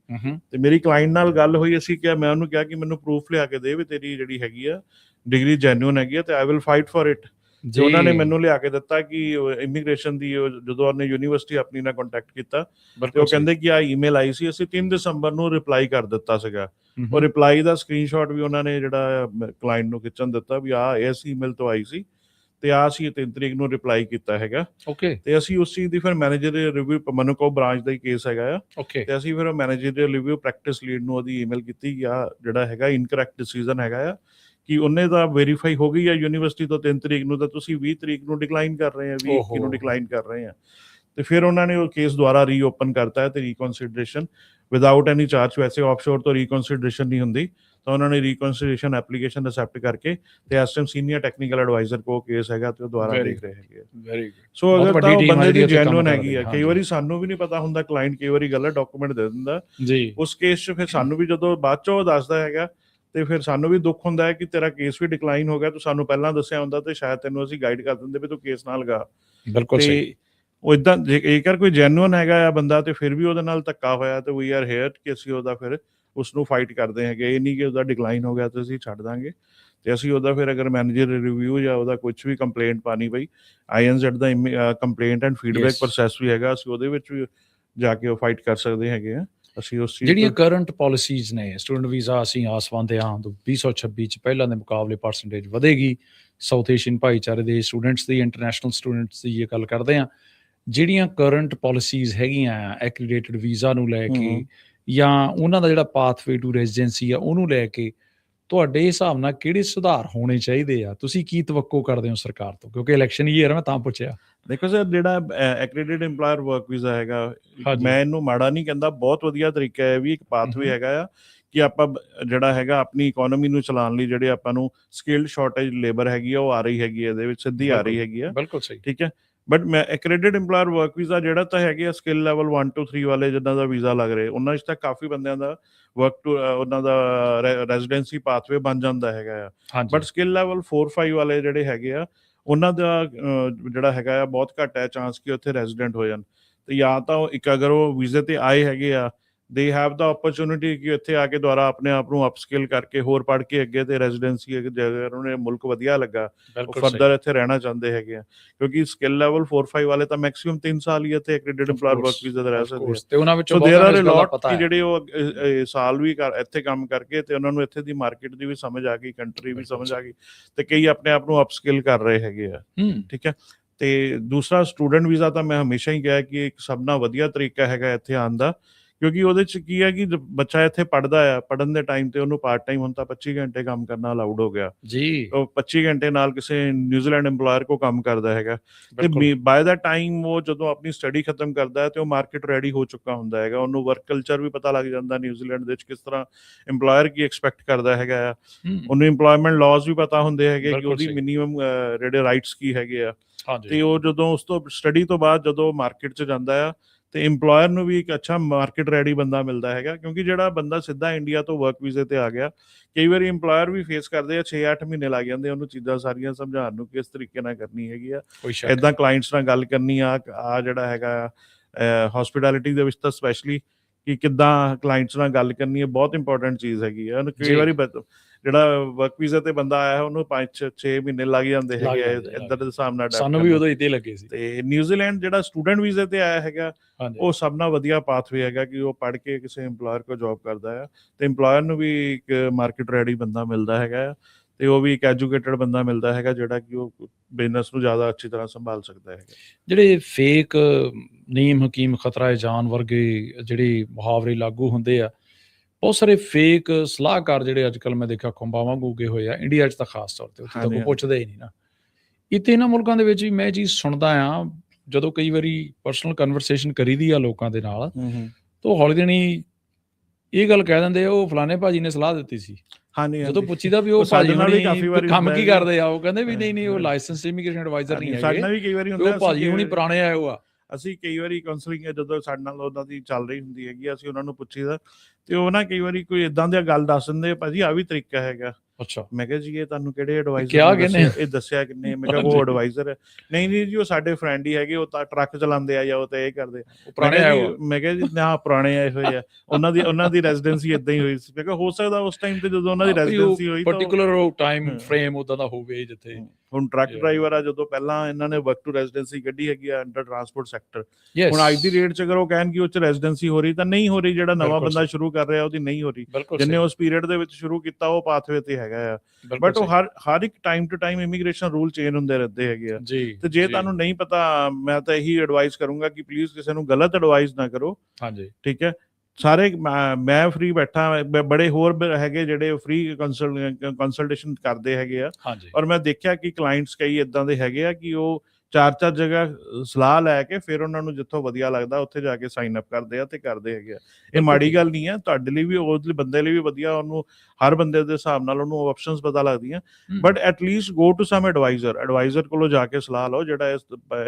ਤੇ ਮੇਰੀ ਕਲਾਇੰਟ ਨਾਲ ਗੱਲ ਹੋਈ ਅਸੀਂ ਕਿਹਾ ਮੈਂ ਉਹਨੂੰ ਕਿਹਾ ਕਿ ਮੈਨੂੰ ਪ੍ਰੂਫ ਲਿਆ ਕੇ ਦੇ ਵੀ ਤੇਰੀ ਜਿਹੜੀ ਹੈਗੀ ਆ ਡਿਗਰੀ ਜੈਨੂਇਨ ਹੈਗੀ ਆ ਤੇ I will fight for it ਤੇ ਉਹਨਾਂ ਨੇ ਮੈਨੂੰ ਲਿਆ ਕੇ ਦਿੱਤਾ ਕਿ ਇਮੀਗ੍ਰੇਸ਼ਨ ਦੀ ਜਦੋਂ ਉਹਨੇ ਯੂਨੀਵਰਸਿਟੀ ਆਪਣੀ ਨਾਲ ਕੰਟੈਕਟ ਕੀਤਾ ਤੇ ਉਹ ਕਹਿੰਦੇ ਕਿ ਆ ਈਮੇਲ ਆਈ ਸੀ ਅਸੀਂ 3 ਦਸੰਬਰ ਨੂੰ ਰਿਪਲਾਈ ਕਰ ਦਿੱਤਾ ਸੀਗਾ। ਉਹ ਰਿਪਲਾਈ ਦਾ ਸਕਰੀਨਸ਼ਾਟ ਵੀ ਉਹਨਾਂ ਨੇ ਜਿਹੜਾ ਕਲਾਇੰਟ ਨੂੰ ਖਿੱਚਣ ਦਿੱਤਾ ਵੀ ਆ ਇਸ ਈਮੇਲ ਤੋਂ ਆਈ ਸੀ। ਤੇ ਆ ਅਸੀਂ 3 ਤਰੀਕ ਨੂੰ ਰਿਪਲਾਈ ਕੀਤਾ ਹੈਗਾ। ਓਕੇ ਤੇ ਅਸੀਂ ਉਸ ਚੀਜ਼ ਦੀ ਫਿਰ ਮੈਨੇਜਰ ਦੇ ਰਿਵਿਊ ਮਨੁਕੋ ਬ੍ਰਾਂਚ ਦਾ ਹੀ ਕੇਸ ਹੈਗਾ ਆ। ਓਕੇ ਤੇ ਅਸੀਂ ਫਿਰ ਮੈਨੇਜਰ ਦੇ ਰਿਵਿਊ ਪ੍ਰੈਕਟਿਸ ਲੀਡ ਨੂੰ ਉਹਦੀ ਈਮੇਲ ਕੀਤੀ ਆ ਜਿਹੜਾ ਹੈਗਾ ਇਨਕਰੈਕਟ ਡਿਸੀਜਨ ਹੈਗਾ ਆ ਕਿ ਉਹਨੇ ਤਾਂ ਵੈਰੀਫਾਈ ਹੋ ਗਈ ਆ ਯੂਨੀਵਰਸਿਟੀ ਤੋਂ 3 ਤਰੀਕ ਨੂੰ ਤਾਂ ਤੁਸੀਂ 20 ਤਰੀਕ ਨੂੰ ਡਿਕਲਾਈਨ ਕਰ ਰਹੇ ਆ 20 ਓਹੋ। ਨੂੰ ਡਿਕਲਾਈਨ ਕਰ ਰਹੇ ਆ। ਤੇ ਫਿਰ ਉਹਨਾਂ ਨੇ ਉਹ ਕੇਸ ਦੁਬਾਰਾ ਰੀਓਪਨ ਕਰਤਾ ਹੈ ਤੇ ਰੀਕਨਸੀਡਰੇਸ਼ਨ ਵਿਦਆਊਟ ਐਨੀ ਚਾਰਜ ਵੈਸੇ ਆਫਸ਼ੋਰ ਤੋਂ ਰੀਕਨਸੀਡਰੇਸ਼ਨ ਨਹੀਂ ਹੁੰਦੀ। ਤਾਂ ਉਹਨਾਂ ਨੇ ਰੀਕਨਸੀਲੀਏਸ਼ਨ ਐਪਲੀਕੇਸ਼ਨ ਅਸੈਪਟ ਕਰਕੇ ਤੇ ਇਸ ਟਾਈਮ ਸੀਨੀਅਰ ਟੈਕਨੀਕਲ ਐਡਵਾਈਜ਼ਰ ਕੋ ਕੇਸ ਹੈਗਾ ਤੇ ਉਹ Very ਦੇਖ ਰਹੇ ਹੈਗੇ। ਵੈਰੀ ਗੁੱਡ ਸੋ ਅਗਰ ਤਾਂ ਬੰਦੇ ਦੀ ਕਰ ਹੈਗੀ ਆ ਕਈ। ਵਾਰੀ ਸਾਨੂੰ ਵੀ ਨਹੀਂ ਪਤਾ ਹੁੰਦਾ ਕਲਾਇੰਟ ਕਈ ਵਾਰੀ ਗਲਤ ਡਾਕੂਮੈਂਟ ਦੇ ਦਿੰਦਾ। ਜੀ। ਉਸ ਕੇਸ 'ਚ ਫਿਰ ਸਾਨੂੰ ਵੀ ਜਦੋਂ ਬਾਅਦ 'ਚ ਉਹ ਦੱਸਦਾ ਹੈਗਾ ਤੇ ਫਿਰ ਸਾਨੂੰ ਵੀ ਦੁੱਖ ਹੁੰਦਾ ਹੈ ਕਿ ਤੇਰਾ ਕੇਸ ਵੀ ਡਿਕਲਾਈਨ ਹੋ ਗਿਆ ਤੂੰ ਸਾਨੂੰ ਪਹਿਲਾਂ ਦੱਸਿਆ ਹੁੰਦਾ ਤੇ ਸ਼ਾਇਦ ਤੈਨੂੰ ਅਸੀਂ ਗਾਈਡ ਕਰ ਦਿੰਦੇ ਵੀ ਤੂੰ ਕੇਸ ਨਾ ਲਗਾ। ਬਿਲਕੁਲ ਸਹੀ। ਉਹ ਇਦਾਂ ਜੇਕਰ ਕੋਈ ਜੈਨੂਇਨ ਹੈਗਾ ਆ ਬੰਦਾ ਤੇ ਫਿਰ ਵੀ ਉਹਦੇ ਨਾਲ ਧੱਕਾ ਹੋਇਆ ਤੇ ਵੀ ਆਰ ਹੇਅਰ ਕਿ ਅਸੀਂ ਉਹਦਾ ਫਿਰ ਉਸ ਨੂੰ ਫਾਈਟ ਕਰਦੇ ਹੈਗੇ। ਇਹ ਨਹੀਂ ਕਿ ਉਹਦਾ ਡਿਕਲਾਈਨ ਹੋ ਗਿਆ ਤੇ ਅਸੀਂ ਛੱਡ ਦਾਂਗੇ। ਤੇ ਅਸੀਂ ਉਹਦਾ ਫਿਰ ਅਗਰ ਮੈਨੇਜਰ ਰਿਵਿਊ ਜਾਂ ਉਹਦਾ ਕੁਝ ਵੀ ਕੰਪਲੇਂਟ ਪਾਣੀ ਪਈ ਆਈਐਨਜ਼ੈਡ ਦਾ ਕੰਪਲੇਂਟ ਐਂਡ ਫੀਡਬੈਕ. ਪ੍ਰੋਸੈਸ ਵੀ ਹੈਗਾ ਅਸੀਂ ਉਹਦੇ ਵਿੱਚ ਵੀ ਜਾ ਕੇ ਉਹ ਫਾਈਟ ਕਰ ਸਕਦੇ ਹੈਗੇ ਆ। ਅਸੀਂ ਉਸ ਚੀਜ਼ ਜਿਹੜੀਆਂ ਕਰੰਟ ਪਾਲਿਸੀਜ਼ ਨੇ ਸਟੂਡੈਂਟ ਵੀਜ਼ਾ ਅਸੀਂ ਆਸਵੰਦੇ ਹਾਂ ਤੋਂ 2026 ਚ ਪਹਿਲਾਂ ਦੇ ਮੁਕਾਬਲੇ ਪਰਸੈਂਟੇਜ ਵਧੇਗੀ। ਸਾਊਥ ਏਸ਼ੀਅਨ ਭਾਈਚਾਰੇ ਦੇ ਸਟੂਡੈਂਟਸ ਦੀ ਇੰਟਰਨੈਸ਼ਨਲ ਸਟੂਡੈਂਟਸ ਦੀ ਇਹ ਗੱਲ ਕਰਦੇ ਹਾਂ ਜਿਹੜੀਆਂ ਕਰੰਟ ਪਾਲਿਸੀਜ਼ ਹੈਗੀਆਂ ਐਕ੍ਰੀਡੇਟਡ ਵੀਜ਼ਾ ਨੂੰ ਲੈ ਕੇ। ਜਾਂ ਉਹਨਾਂ ਦਾ ਜਿਹੜਾ ਪਾਥਵੇ ਟੂ ਰੈਜ਼ੀਡੈਂਸੀ ਆ ਉਹਨੂੰ ਲੈ ਕੇ ਤੁਹਾਡੇ ਹਿਸਾਬ ਨਾਲ ਕਿਹੜੇ ਸੁਧਾਰ ਹੋਣੇ ਚਾਹੀਦੇ ਆ? ਤੁਸੀਂ ਕੀ ਤਵੱਕੋ ਕਰਦੇ ਹੋ ਸਰਕਾਰ ਤੋਂ? ਕਿਉਂਕਿ ਇਲੈਕਸ਼ਨ ਈਅਰ ਮੈਂ ਤਾਂ ਪੁੱਛਿਆ। ਦੇਖੋ ਸਰ ਜਿਹੜਾ ਐਕ੍ਰੈਡਿਟਡ EMPLOYER ਵਰਕ ਵੀਜ਼ਾ ਹੈਗਾ। ਮੈਂ ਇਹਨੂੰ ਮਾੜਾ ਨਹੀਂ ਕਹਿੰਦਾ ਬਹੁਤ ਵਧੀਆ ਤਰੀਕਾ ਹੈ ਵੀ ਇੱਕ ਪਾਥਵੇ। ਹੈਗਾ ਆ ਕਿ ਆਪਾਂ ਜਿਹੜਾ ਹੈਗਾ ਆਪਣੀ ਇਕਨੋਮੀ ਨੂੰ ਚਲਾਉਣ ਲਈ ਜਿਹੜੇ ਆਪਾਂ ਨੂੰ ਸਕਿਲਡ ਸ਼ਾਰਟੇਜ ਲੇਬਰ ਹੈਗੀ ਆ ਉਹ ਆ ਰਹੀ ਹੈਗੀ ਆ ਇਹਦੇ ਵਿੱਚ ਸਿੱਧੀ ਆ ਰਹੀ ਹੈਗੀ ਆ। ਬਿਲਕੁਲ ਸਹੀ। ਠੀਕ ਹੈ? ਬਟ ਮੈਂ ਐਕ੍ਰੈਡਿਟਡ EMPLOYER ਵਰਕ ਵੀਜ਼ਾ ਜਿਹੜਾ ਤਾਂ ਹੈਗੇ ਆ ਸਕਿੱਲ ਲੈਵਲ 1 2 3 ਵਾਲੇ ਜਿਨ੍ਹਾਂ ਦਾ ਵੀਜ਼ਾ ਲੱਗ ਰਿਹਾ ਉਹਨਾਂ ਵਿੱਚ ਤਾਂ ਕਾਫੀ ਬੰਦਿਆਂ ਦਾ ਵਰਕ ਟੂ ਉਹਨਾਂ ਦਾ ਰੈਜ਼ੀਡੈਂਸੀ ਪਾਥਵੇ ਬਣ ਜਾਂਦਾ ਹੈਗਾ ਆ। ਬਟ ਸਕਿੱਲ ਲੈਵਲ 4 5 ਵਾਲੇ ਜਿਹੜੇ ਹੈਗੇ ਆ ਉਹਨਾਂ ਦਾ ਜਿਹੜਾ ਹੈਗਾ ਆ ਬਹੁਤ ਘੱਟ ਹੈ ਚਾਂਸ ਕਿ ਉੱਥੇ ਰੈਜ਼ੀਡੈਂਟ ਹੋ ਜਾਣ। ਤੇ ਜਾਂ ਤਾਂ ਉਹ ਇੱਕ ਅਗਰ ਉਹ ਵੀਜ਼ੇ ਤੇ ਆਏ ਹੈਗੇ ਆ ਦੇ ਹੈਵ ਦਾ ਓਪਰਚ्युनिटी ਕਿ ਇੱਥੇ ਆ ਕੇ ਦੁਆਰਾ ਆਪਣੇ ਆਪ ਨੂੰ ਅਪਸਕਿਲ ਕਰਕੇ ਹੋਰ ਪੜ੍ਹ ਕੇ ਅੱਗੇ ਤੇ ਰੈਜ਼ੀਡੈਂਸੀ ਇੱਕ ਜਗ੍ਹਾ ਉਹਨਾਂ ਨੇ ਮੁਲਕ ਵਧੀਆ ਲੱਗਾ ਉਹ ਫਰਦਰ ਇੱਥੇ ਰਹਿਣਾ ਚਾਹੁੰਦੇ ਹੈਗੇ ਆ। ਕਿਉਂਕਿ ਸਕਿੱਲ ਲੈਵਲ 4-5 ਵਾਲੇ ਤਾਂ ਮੈਕਸਿਮਮ 3 ਸਾਲ ਹੀ ਇੱਥੇ ਐਕ੍ਰੀਡਿਟਡ ਏਮਪਲੋਇਰ ਵਰਕ ਵੀਜ਼ਾ ਤੇ ਰਹਿ ਸਕਦੇ ਤੇ ਉਹਨਾਂ ਵਿੱਚੋਂ ਬਹੁਤ ਲੋਟ ਕਿ ਜਿਹੜੇ ਉਹ ਸਾਲ ਵੀ ਇੱਥੇ ਕੰਮ ਕਰਕੇ ਤੇ ਉਹਨਾਂ ਨੂੰ ਇੱਥੇ ਦੀ ਮਾਰਕੀਟ ਦੀ ਵੀ ਸਮਝ ਆ ਗਈ ਕੰਟਰੀ ਵੀ ਸਮਝ ਆ ਗਈ ਤੇ ਕਈ ਆਪਣੇ ਆਪ ਨੂੰ ਅਪਸਕਿਲ ਕਰ ਰਹੇ ਹੈਗੇ ਆ। ਠੀਕ ਹੈ? ਤੇ ਦੂਸਰਾ ਸਟੂਡੈਂਟ ਵੀਜ਼ਾ ਤਾਂ ਮੈਂ ਹਮੇਸ਼ਾ ਹੀ ਕਿਹਾ ਕਿ ਇੱਕ ਸਭ ਨਾਲ ਵਧੀਆ ਤਰੀਕਾ ਹੈਗਾ ਇੱਥੇ ਆਉਣ ਦਾ। ਕਿਉਂਕਿ ਉਹਦੇ ਚ ਕੀ ਹੈ ਕਿ ਬੱਚਾ ਇੱਥੇ ਪੜਦਾ ਆ ਪੜਨ ਦੇ ਟਾਈਮ ਤੇ ਉਹਨੂੰ ਪਾਰਟ ਟਾਈਮ ਹੁਣ ਤਾਂ 25 ਘੰਟੇ ਕੰਮ ਕਰਨਾ ਅਲਾਉਡ ਹੋ ਗਿਆ। ਜੀ। ਉਹ 25 ਘੰਟੇ ਨਾਲ ਕਿਸੇ ਨਿਊਜ਼ੀਲੈਂਡ EMPLOYER ਕੋ ਕੰਮ ਕਰਦਾ ਹੈਗਾ। ਤੇ ਬਾਏ ਦਾ ਟਾਈਮ ਉਹ ਜਦੋਂ ਆਪਣੀ ਸਟੱਡੀ ਖਤਮ ਕਰਦਾ ਹੈ ਤੇ ਉਹ ਮਾਰਕੀਟ ਰੈਡੀ ਹੋ ਚੁੱਕਾ ਹੁੰਦਾ ਹੈਗਾ। ਉਹਨੂੰ ਵਰਕ ਕਲਚਰ ਵੀ ਪਤਾ ਲੱਗ ਜਾਂਦਾ ਨਿਊਜ਼ੀਲੈਂਡ ਦੇ ਵਿੱਚ ਕਿਸ ਤਰ੍ਹਾਂ EMPLOYER ਕੀ ਐਕਸਪੈਕਟ ਕਰਦਾ ਹੈਗਾ ਆ। ਉਹਨੂੰ EMPLOYMENT ਲਾਜ਼ ਵੀ ਪਤਾ ਹੁੰਦੇ ਹੈਗੇ ਕਿ ਉਹਦੀ। ਮਿਨੀਮਮ ਜਿਹੜੇ ਰਾਈਟਸ ਕੀ ਹੈਗੇ ਆ। ਤੇ ਉਹ ਜਦੋਂ ਉਸ ਤੋਂ ਸਟੱਡੀ ਤੋਂ ਬਾਅਦ ਜਦੋਂ ਮਾਰਕੀਟ 'ਚ ਜਾਂਦਾ ਆ ਤੇ EMPLOYER ਨੂੰ ਵੀ ਇੱਕ ਅੱਛਾ ਮਾਰਕੀਟ ਰੈਡੀ ਬੰਦਾ ਮਿਲਦਾ ਹੈਗਾ ਕਿਉਂਕਿ ਜਿਹੜਾ ਬੰਦਾ ਸਿੱਧਾ ਇੰਡੀਆ ਤੋਂ ਵਰਕ ਵੀਜ਼ੇ ਤੇ ਆ ਗਿਆ ਕਈ ਵਾਰੀ EMPLOYER ਵੀ ਫੇਸ ਕਰਦੇ ਆ 6-8 ਮਹੀਨੇ ਲੱਗ ਜਾਂਦੇ ਉਹਨੂੰ ਚੀਜ਼ਾਂ ਸਾਰੀਆਂ ਸਮਝਾਉਣ ਨੂੰ ਕਿਸ ਤਰੀਕੇ ਨਾਲ ਕਰਨੀ ਹੈਗੀ ਆ। ਇਦਾਂ ਕਲਾਇੰਟਸ ਨਾਲ ਗੱਲ ਕਰਨੀ ਆ ਆ ਜਿਹੜਾ ਹੈਗਾ ਹਸਪਿਟੈਲਿਟੀ ਦੇ ਵਿੱਚ ਤਾਂ ਸਪੈਸ਼ਲੀ ਕਿ ਕਿੱਦਾਂ ਕਲਾਇੰਟਸ ਨਾਲ ਗੱਲ ਕਰਨੀ ਹੈ ਬਹੁਤ ਇੰਪੋਰਟੈਂਟ ਚੀਜ਼ ਹੈਗੀ ਆ ਉਹਨੂੰ ਕਈ। ਵਾਰੀ ਜਿਹੜਾ ਵਰਕ ਵੀਜ਼ਾ ਤੇ ਬੰਦਾ ਆਇਆ ਹੈ, ਉਹਨੂੰ 5 6 ਮਹੀਨੇ ਲੱਗ ਜਾਂਦੇ ਹੈਗੇ ਇੱਧਰ ਦੇ ਨਾਲ adapt ਸਾਨੂੰ ਵੀ ਉਦੋਂ ਇੱਥੇ ਲੱਗੇ ਸੀ। ਤੇ ਨਿਊਜ਼ੀਲੈਂਡ ਜਿਹੜਾ ਸਟੂਡੈਂਟ ਵੀਜ਼ੇ ਤੇ ਆਇਆ ਹੈਗਾ ਉਹ ਸਭ ਨਾਲ ਵਧੀਆ ਪਾਥਵੇ ਹੈਗਾ ਕਿ ਉਹ ਪੜ੍ਹ ਕੇ ਕਿਸੇ EMPLOYER ਕੋ ਜੌਬ ਕਰਦਾ ਹੈ ਤੇ EMPLOYER ਨੂੰ ਵੀ ਇੱਕ ਮਾਰਕੀਟ ਰੈਡੀ ਬੰਦਾ ਮਿਲਦਾ ਹੈਗਾ ਤੇ ਉਹ ਵੀ ਇੱਕ ਐਜੂਕੇਟਡ ਬੰਦਾ ਮਿਲਦਾ ਹੈਗਾ ਜਿਹੜਾ ਕਿ ਉਹ ਬਿਜ਼ਨਸ ਨੂੰ ਜ਼ਿਆਦਾ ਅੱਛੀ ਤਰ੍ਹਾਂ ਸੰਭਾਲ ਸਕਦਾ ਹੈਗਾ। ਜਿਹੜੇ ਫੇਕ ਨੀਮ ਹਕੀਮ ਖਤਰਾ ਜਾਨ ਵਰਗੇ ਜਿਹੜੇ ਮੁਹਾਵਰੇ ਲਾਗੂ ਹੁੰਦੇ ਆ ਬਹੁਤ ਸਾਰੇ ਫੇਕ ਸਲਾਹਕਾਰ ਜਿਹੜੇ ਅੱਜ ਕੱਲ ਮੈਂ ਦੇਖਿਆ ਖੰਭਾਂ ਵਾਂਗੂ ਉੱਗੇ ਹੋਏ ਆ ਇੰਡੀਆ 'ਚ ਤਾਂ ਖਾਸ ਤੌਰ ਤੇ ਉੱਥੇ ਤਾਂ ਕੋਈ। ਪੁੱਛਦਾ ਹੀ ਨਹੀਂ ਨਾ। ਇੱਥੇ ਇਹਨਾਂ ਮੁਲਕਾਂ ਦੇ ਵਿੱਚ ਵੀ ਮੈਂ ਚੀਜ਼ ਸੁਣਦਾ ਆ ਜਦੋਂ ਕਈ ਵਾਰੀ ਪਰਸਨਲ ਕਨਵਰਸੇਸ਼ਨ ਕਰੀਦੀ ਆ ਲੋਕਾਂ ਦੇ ਨਾਲ ਤਾਂ ਹੌਲੀ ਦੇਣੀ ਇਹ ਗੱਲ ਕਹਿ ਦਿੰਦੇ ਆ ਉਹ ਫਲਾਣੇ ਭਾਜੀ ਨੇ ਸਲਾਹ ਦਿੱਤੀ ਸੀ। ਹਾਂਜੀ ਜਦੋਂ। ਪੁੱਛੀਦਾ ਵੀ ਉਹ ਸਾਡੇ ਭਾਜੀ ਹੁਣੀ ਕੰਮ ਕੀ। ਕਰਦੇ ਆ ਉਹ ਕਹਿੰਦੇ ਵੀ ਨਹੀਂ ਨਹੀਂ ਉਹ। ਲਾਇਸੈਂਸ ਇਮੀਗ੍ਰੇਸ਼ਨ ਐਡਵਾਈਜ਼ਰ ਨਹੀਂ ਸਾਡੇ ਹੈਗੇ ਨਾਲ ਵੀ ਕਈ ਵਾਰੀ ਹੁੰਦਾ ਉਹ ਭਾਜੀ ਹੁਣੀ ਪੁਰਾਣੇ ਆਏ ਹੋ ਆ ਅਸੀਂ ਕਈ ਵਾਰੀ ਕਾਉਂਸਲਿੰਗ ਜਦੋਂ ਸਾਡੇ ਨਾਲ ਉਹਨਾਂ ਦੀ ਚੱਲ ਰਹੀ ਹੁੰਦੀ ਹੈਗੀ ਅਸੀਂ ਉਹਨਾਂ ਨੂੰ ਪੁੱਛੀਦਾ ਤੇ ਉਹ ਨਾ ਕਈ ਵਾਰੀ ਕੋਈ ਇਦਾਂ ਦੀ ਗੱਲ ਦੱਸ ਦਿੰਦੇ ਭਾਜੀ ਆ ਵੀ ਤਰੀਕਾ ਹੈਗਾ ਅੱਛਾ ਮੈਂ ਕਿਹਾ ਜੀ ਇਹ ਤੁਹਾਨੂੰ ਕਿਹੜੇ ਐਡਵਾਈਜ਼ਰ ਕਿਹਾ ਕਿਹਨੇ? ਇਹ ਦੱਸਿਆ ਕਿੰਨੇ ਮੈਂ ਕਿਹਾ ਉਹ। ਐਡਵਾਈਜ਼ਰ ਹੈ ਨਹੀਂ ਨਹੀਂ ਜੀ ਉਹ ਸਾਡੇ ਫਰੈਂਡ ਹੀ ਹੈਗੇ ਉਹ ਤਾਂ ਟਰੱਕ ਚਲਾਉਂਦੇ ਆ ਜਾਂ ਉਹ ਤਾਂ ਇਹ ਕਰਦੇ। ਉਹ ਪੁਰਾਣੇ ਮੈਂ ਕਿਹਾ ਆਏ ਜੀ- ਹੋ ਆ। ਮੈਂ ਕਿਹਾ ਜੀ ਨਾ ਪੁਰਾਣੇ ਆਏ ਹੋਏ ਆ ਉਹਨਾਂ ਦੀ ਉਹਨਾਂ ਦੀ ਰੈਜ਼ੀਡੈਂਸੀ ਇਦਾਂ ਹੀ ਹੋਈ ਸੀ ਮੈਂ ਕਿਹਾ ਹੋ ਸਕਦਾ ਉਸ ਟਾਈਮ ਤੇ ਜਦੋਂ ਉਹਨਾਂ ਦੀ ਰੈਜ਼ੀਡੈਂਸੀ ਹੋਈ ਤਾਂ ਉਹ- ਪਾਰਟਿਕੂਲਰ ਟਾਈਮ। ਫਰੇਮ ਉਦਾਂ ਦਾ ਹੋਵੇ ਜਿੱਥੇ ਹੁਣ ਟਰੱਕ. ਡਰਾਈਵਰ ਆ ਜਦੋਂ ਪਹਿਲਾਂ ਇਹਨਾਂ ਨੇ ਵਰਕ ਟੂ ਰੈਜ਼ੀਡੈਂਸੀ ਕੱਢੀ ਹੈਗੀ ਆ ਅੰਡਰ ਟਰਾਂਸਪੋਰਟ ਸੈਕਟਰ ਹੁਣ ਅੱਜ ਦੀ ਰੇਟ ਚ ਅਗਰ ਉਹ ਕਹਿਣ ਕਿ ਉਹ ਚ ਰੈਜ਼ੀਡੈਂਸੀ ਹੋ ਰਹੀ ਤਾਂ ਨਹੀਂ ਹੋ ਰਹੀ ਜਿਹੜਾ ਨਵਾਂ ਬੰਦਾ ਸ਼ੁਰੂ। ਕਰ ਰਿਹਾ ਉਹਦੀ ਨਹੀਂ ਹੋ ਰਹੀ। ਜਿੰਨੇ ਉਸ ਪੀਰੀਅਡ ਦੇ ਵਿੱਚ ਸ਼ੁਰੂ ਕੀਤਾ ਉਹ ਪਾਥਵੇ ਤੇ ਹੈਗਾ ਆ। ਬਟ ਉਹ। ਹਰ ਹਰ ਇੱਕ time to time immigration rule change ਹੁੰਦੇ ਰਹਿੰਦੇ ਹੈਗੇ ਆ। ਤੇ ਜੀ, ਤੁਹਾਨੂੰ ਨਹੀਂ ਪਤਾ ਮੈਂ ਤਾਂ ਇਹੀ ਐਡਵਾਈਸ ਕਰੂੰਗਾ ਕਿ ਪਲੀਜ਼ ਕਿਸੇ ਨੂੰ ਗਲਤ ਐਡਵਾਈਸ ਨਾ ਕਰੋ। ਹਾਂਜੀ। ਠੀਕ ਹੈ? ਸਾਰੇ ਮੈਂ- ਫ੍ਰੀ ਬੈਠਾ ਬੜੇ ਹੋਰ ਹੈਗੇ ਜਿਹੜੇ ਫ੍ਰੀ ਕੰਸਲਟੇਸ਼ਨ ਕਰਦੇ ਹੈਗੇ ਆ। ਔਰ ਮੈਂ ਦੇਖਿਆ ਕਿ ਕਲਾਇੰਟਸ ਕਈ ਇਦਾਂ ਦੇ ਹੈਗੇ ਆ ਕਿ ਉਹ ਚਾਰ ਚਾਰ ਜਗ੍ਹਾ ਸਲਾਹ ਲੈ ਕੇ ਫਿਰ ਉਹਨਾਂ ਨੂੰ ਜਿੱਥੋਂ ਵਧੀਆ ਲੱਗਦਾ ਉੱਥੇ ਜਾ ਕੇ ਸਾਈਨ ਅਪ ਕਰਦੇ ਆ ਤੇ ਕਰਦੇ ਹੈਗੇ ਆ। ਇਹ ਮਾੜੀ ਗੱਲ ਨਹੀਂ ਹੈ ਤੁਹਾਡੇ ਲਈ ਵੀ ਉਹਦੇ ਬੰਦੇ ਲਈ ਵੀ ਵਧੀਆ ਉਹਨੂੰ ਹਰ ਬੰਦੇ ਦੇ ਹਿਸਾਬ ਨਾਲ ਉਹਨੂੰ ਆਪਸ਼ਨਸ ਪਤਾ ਲੱਗਦੀਆਂ। But at least go to some adviser adviser ਕੋਲੋਂ ਜਾ ਕੇ ਸਲਾਹ ਲਓ ਜਿਹੜਾ ਇਸ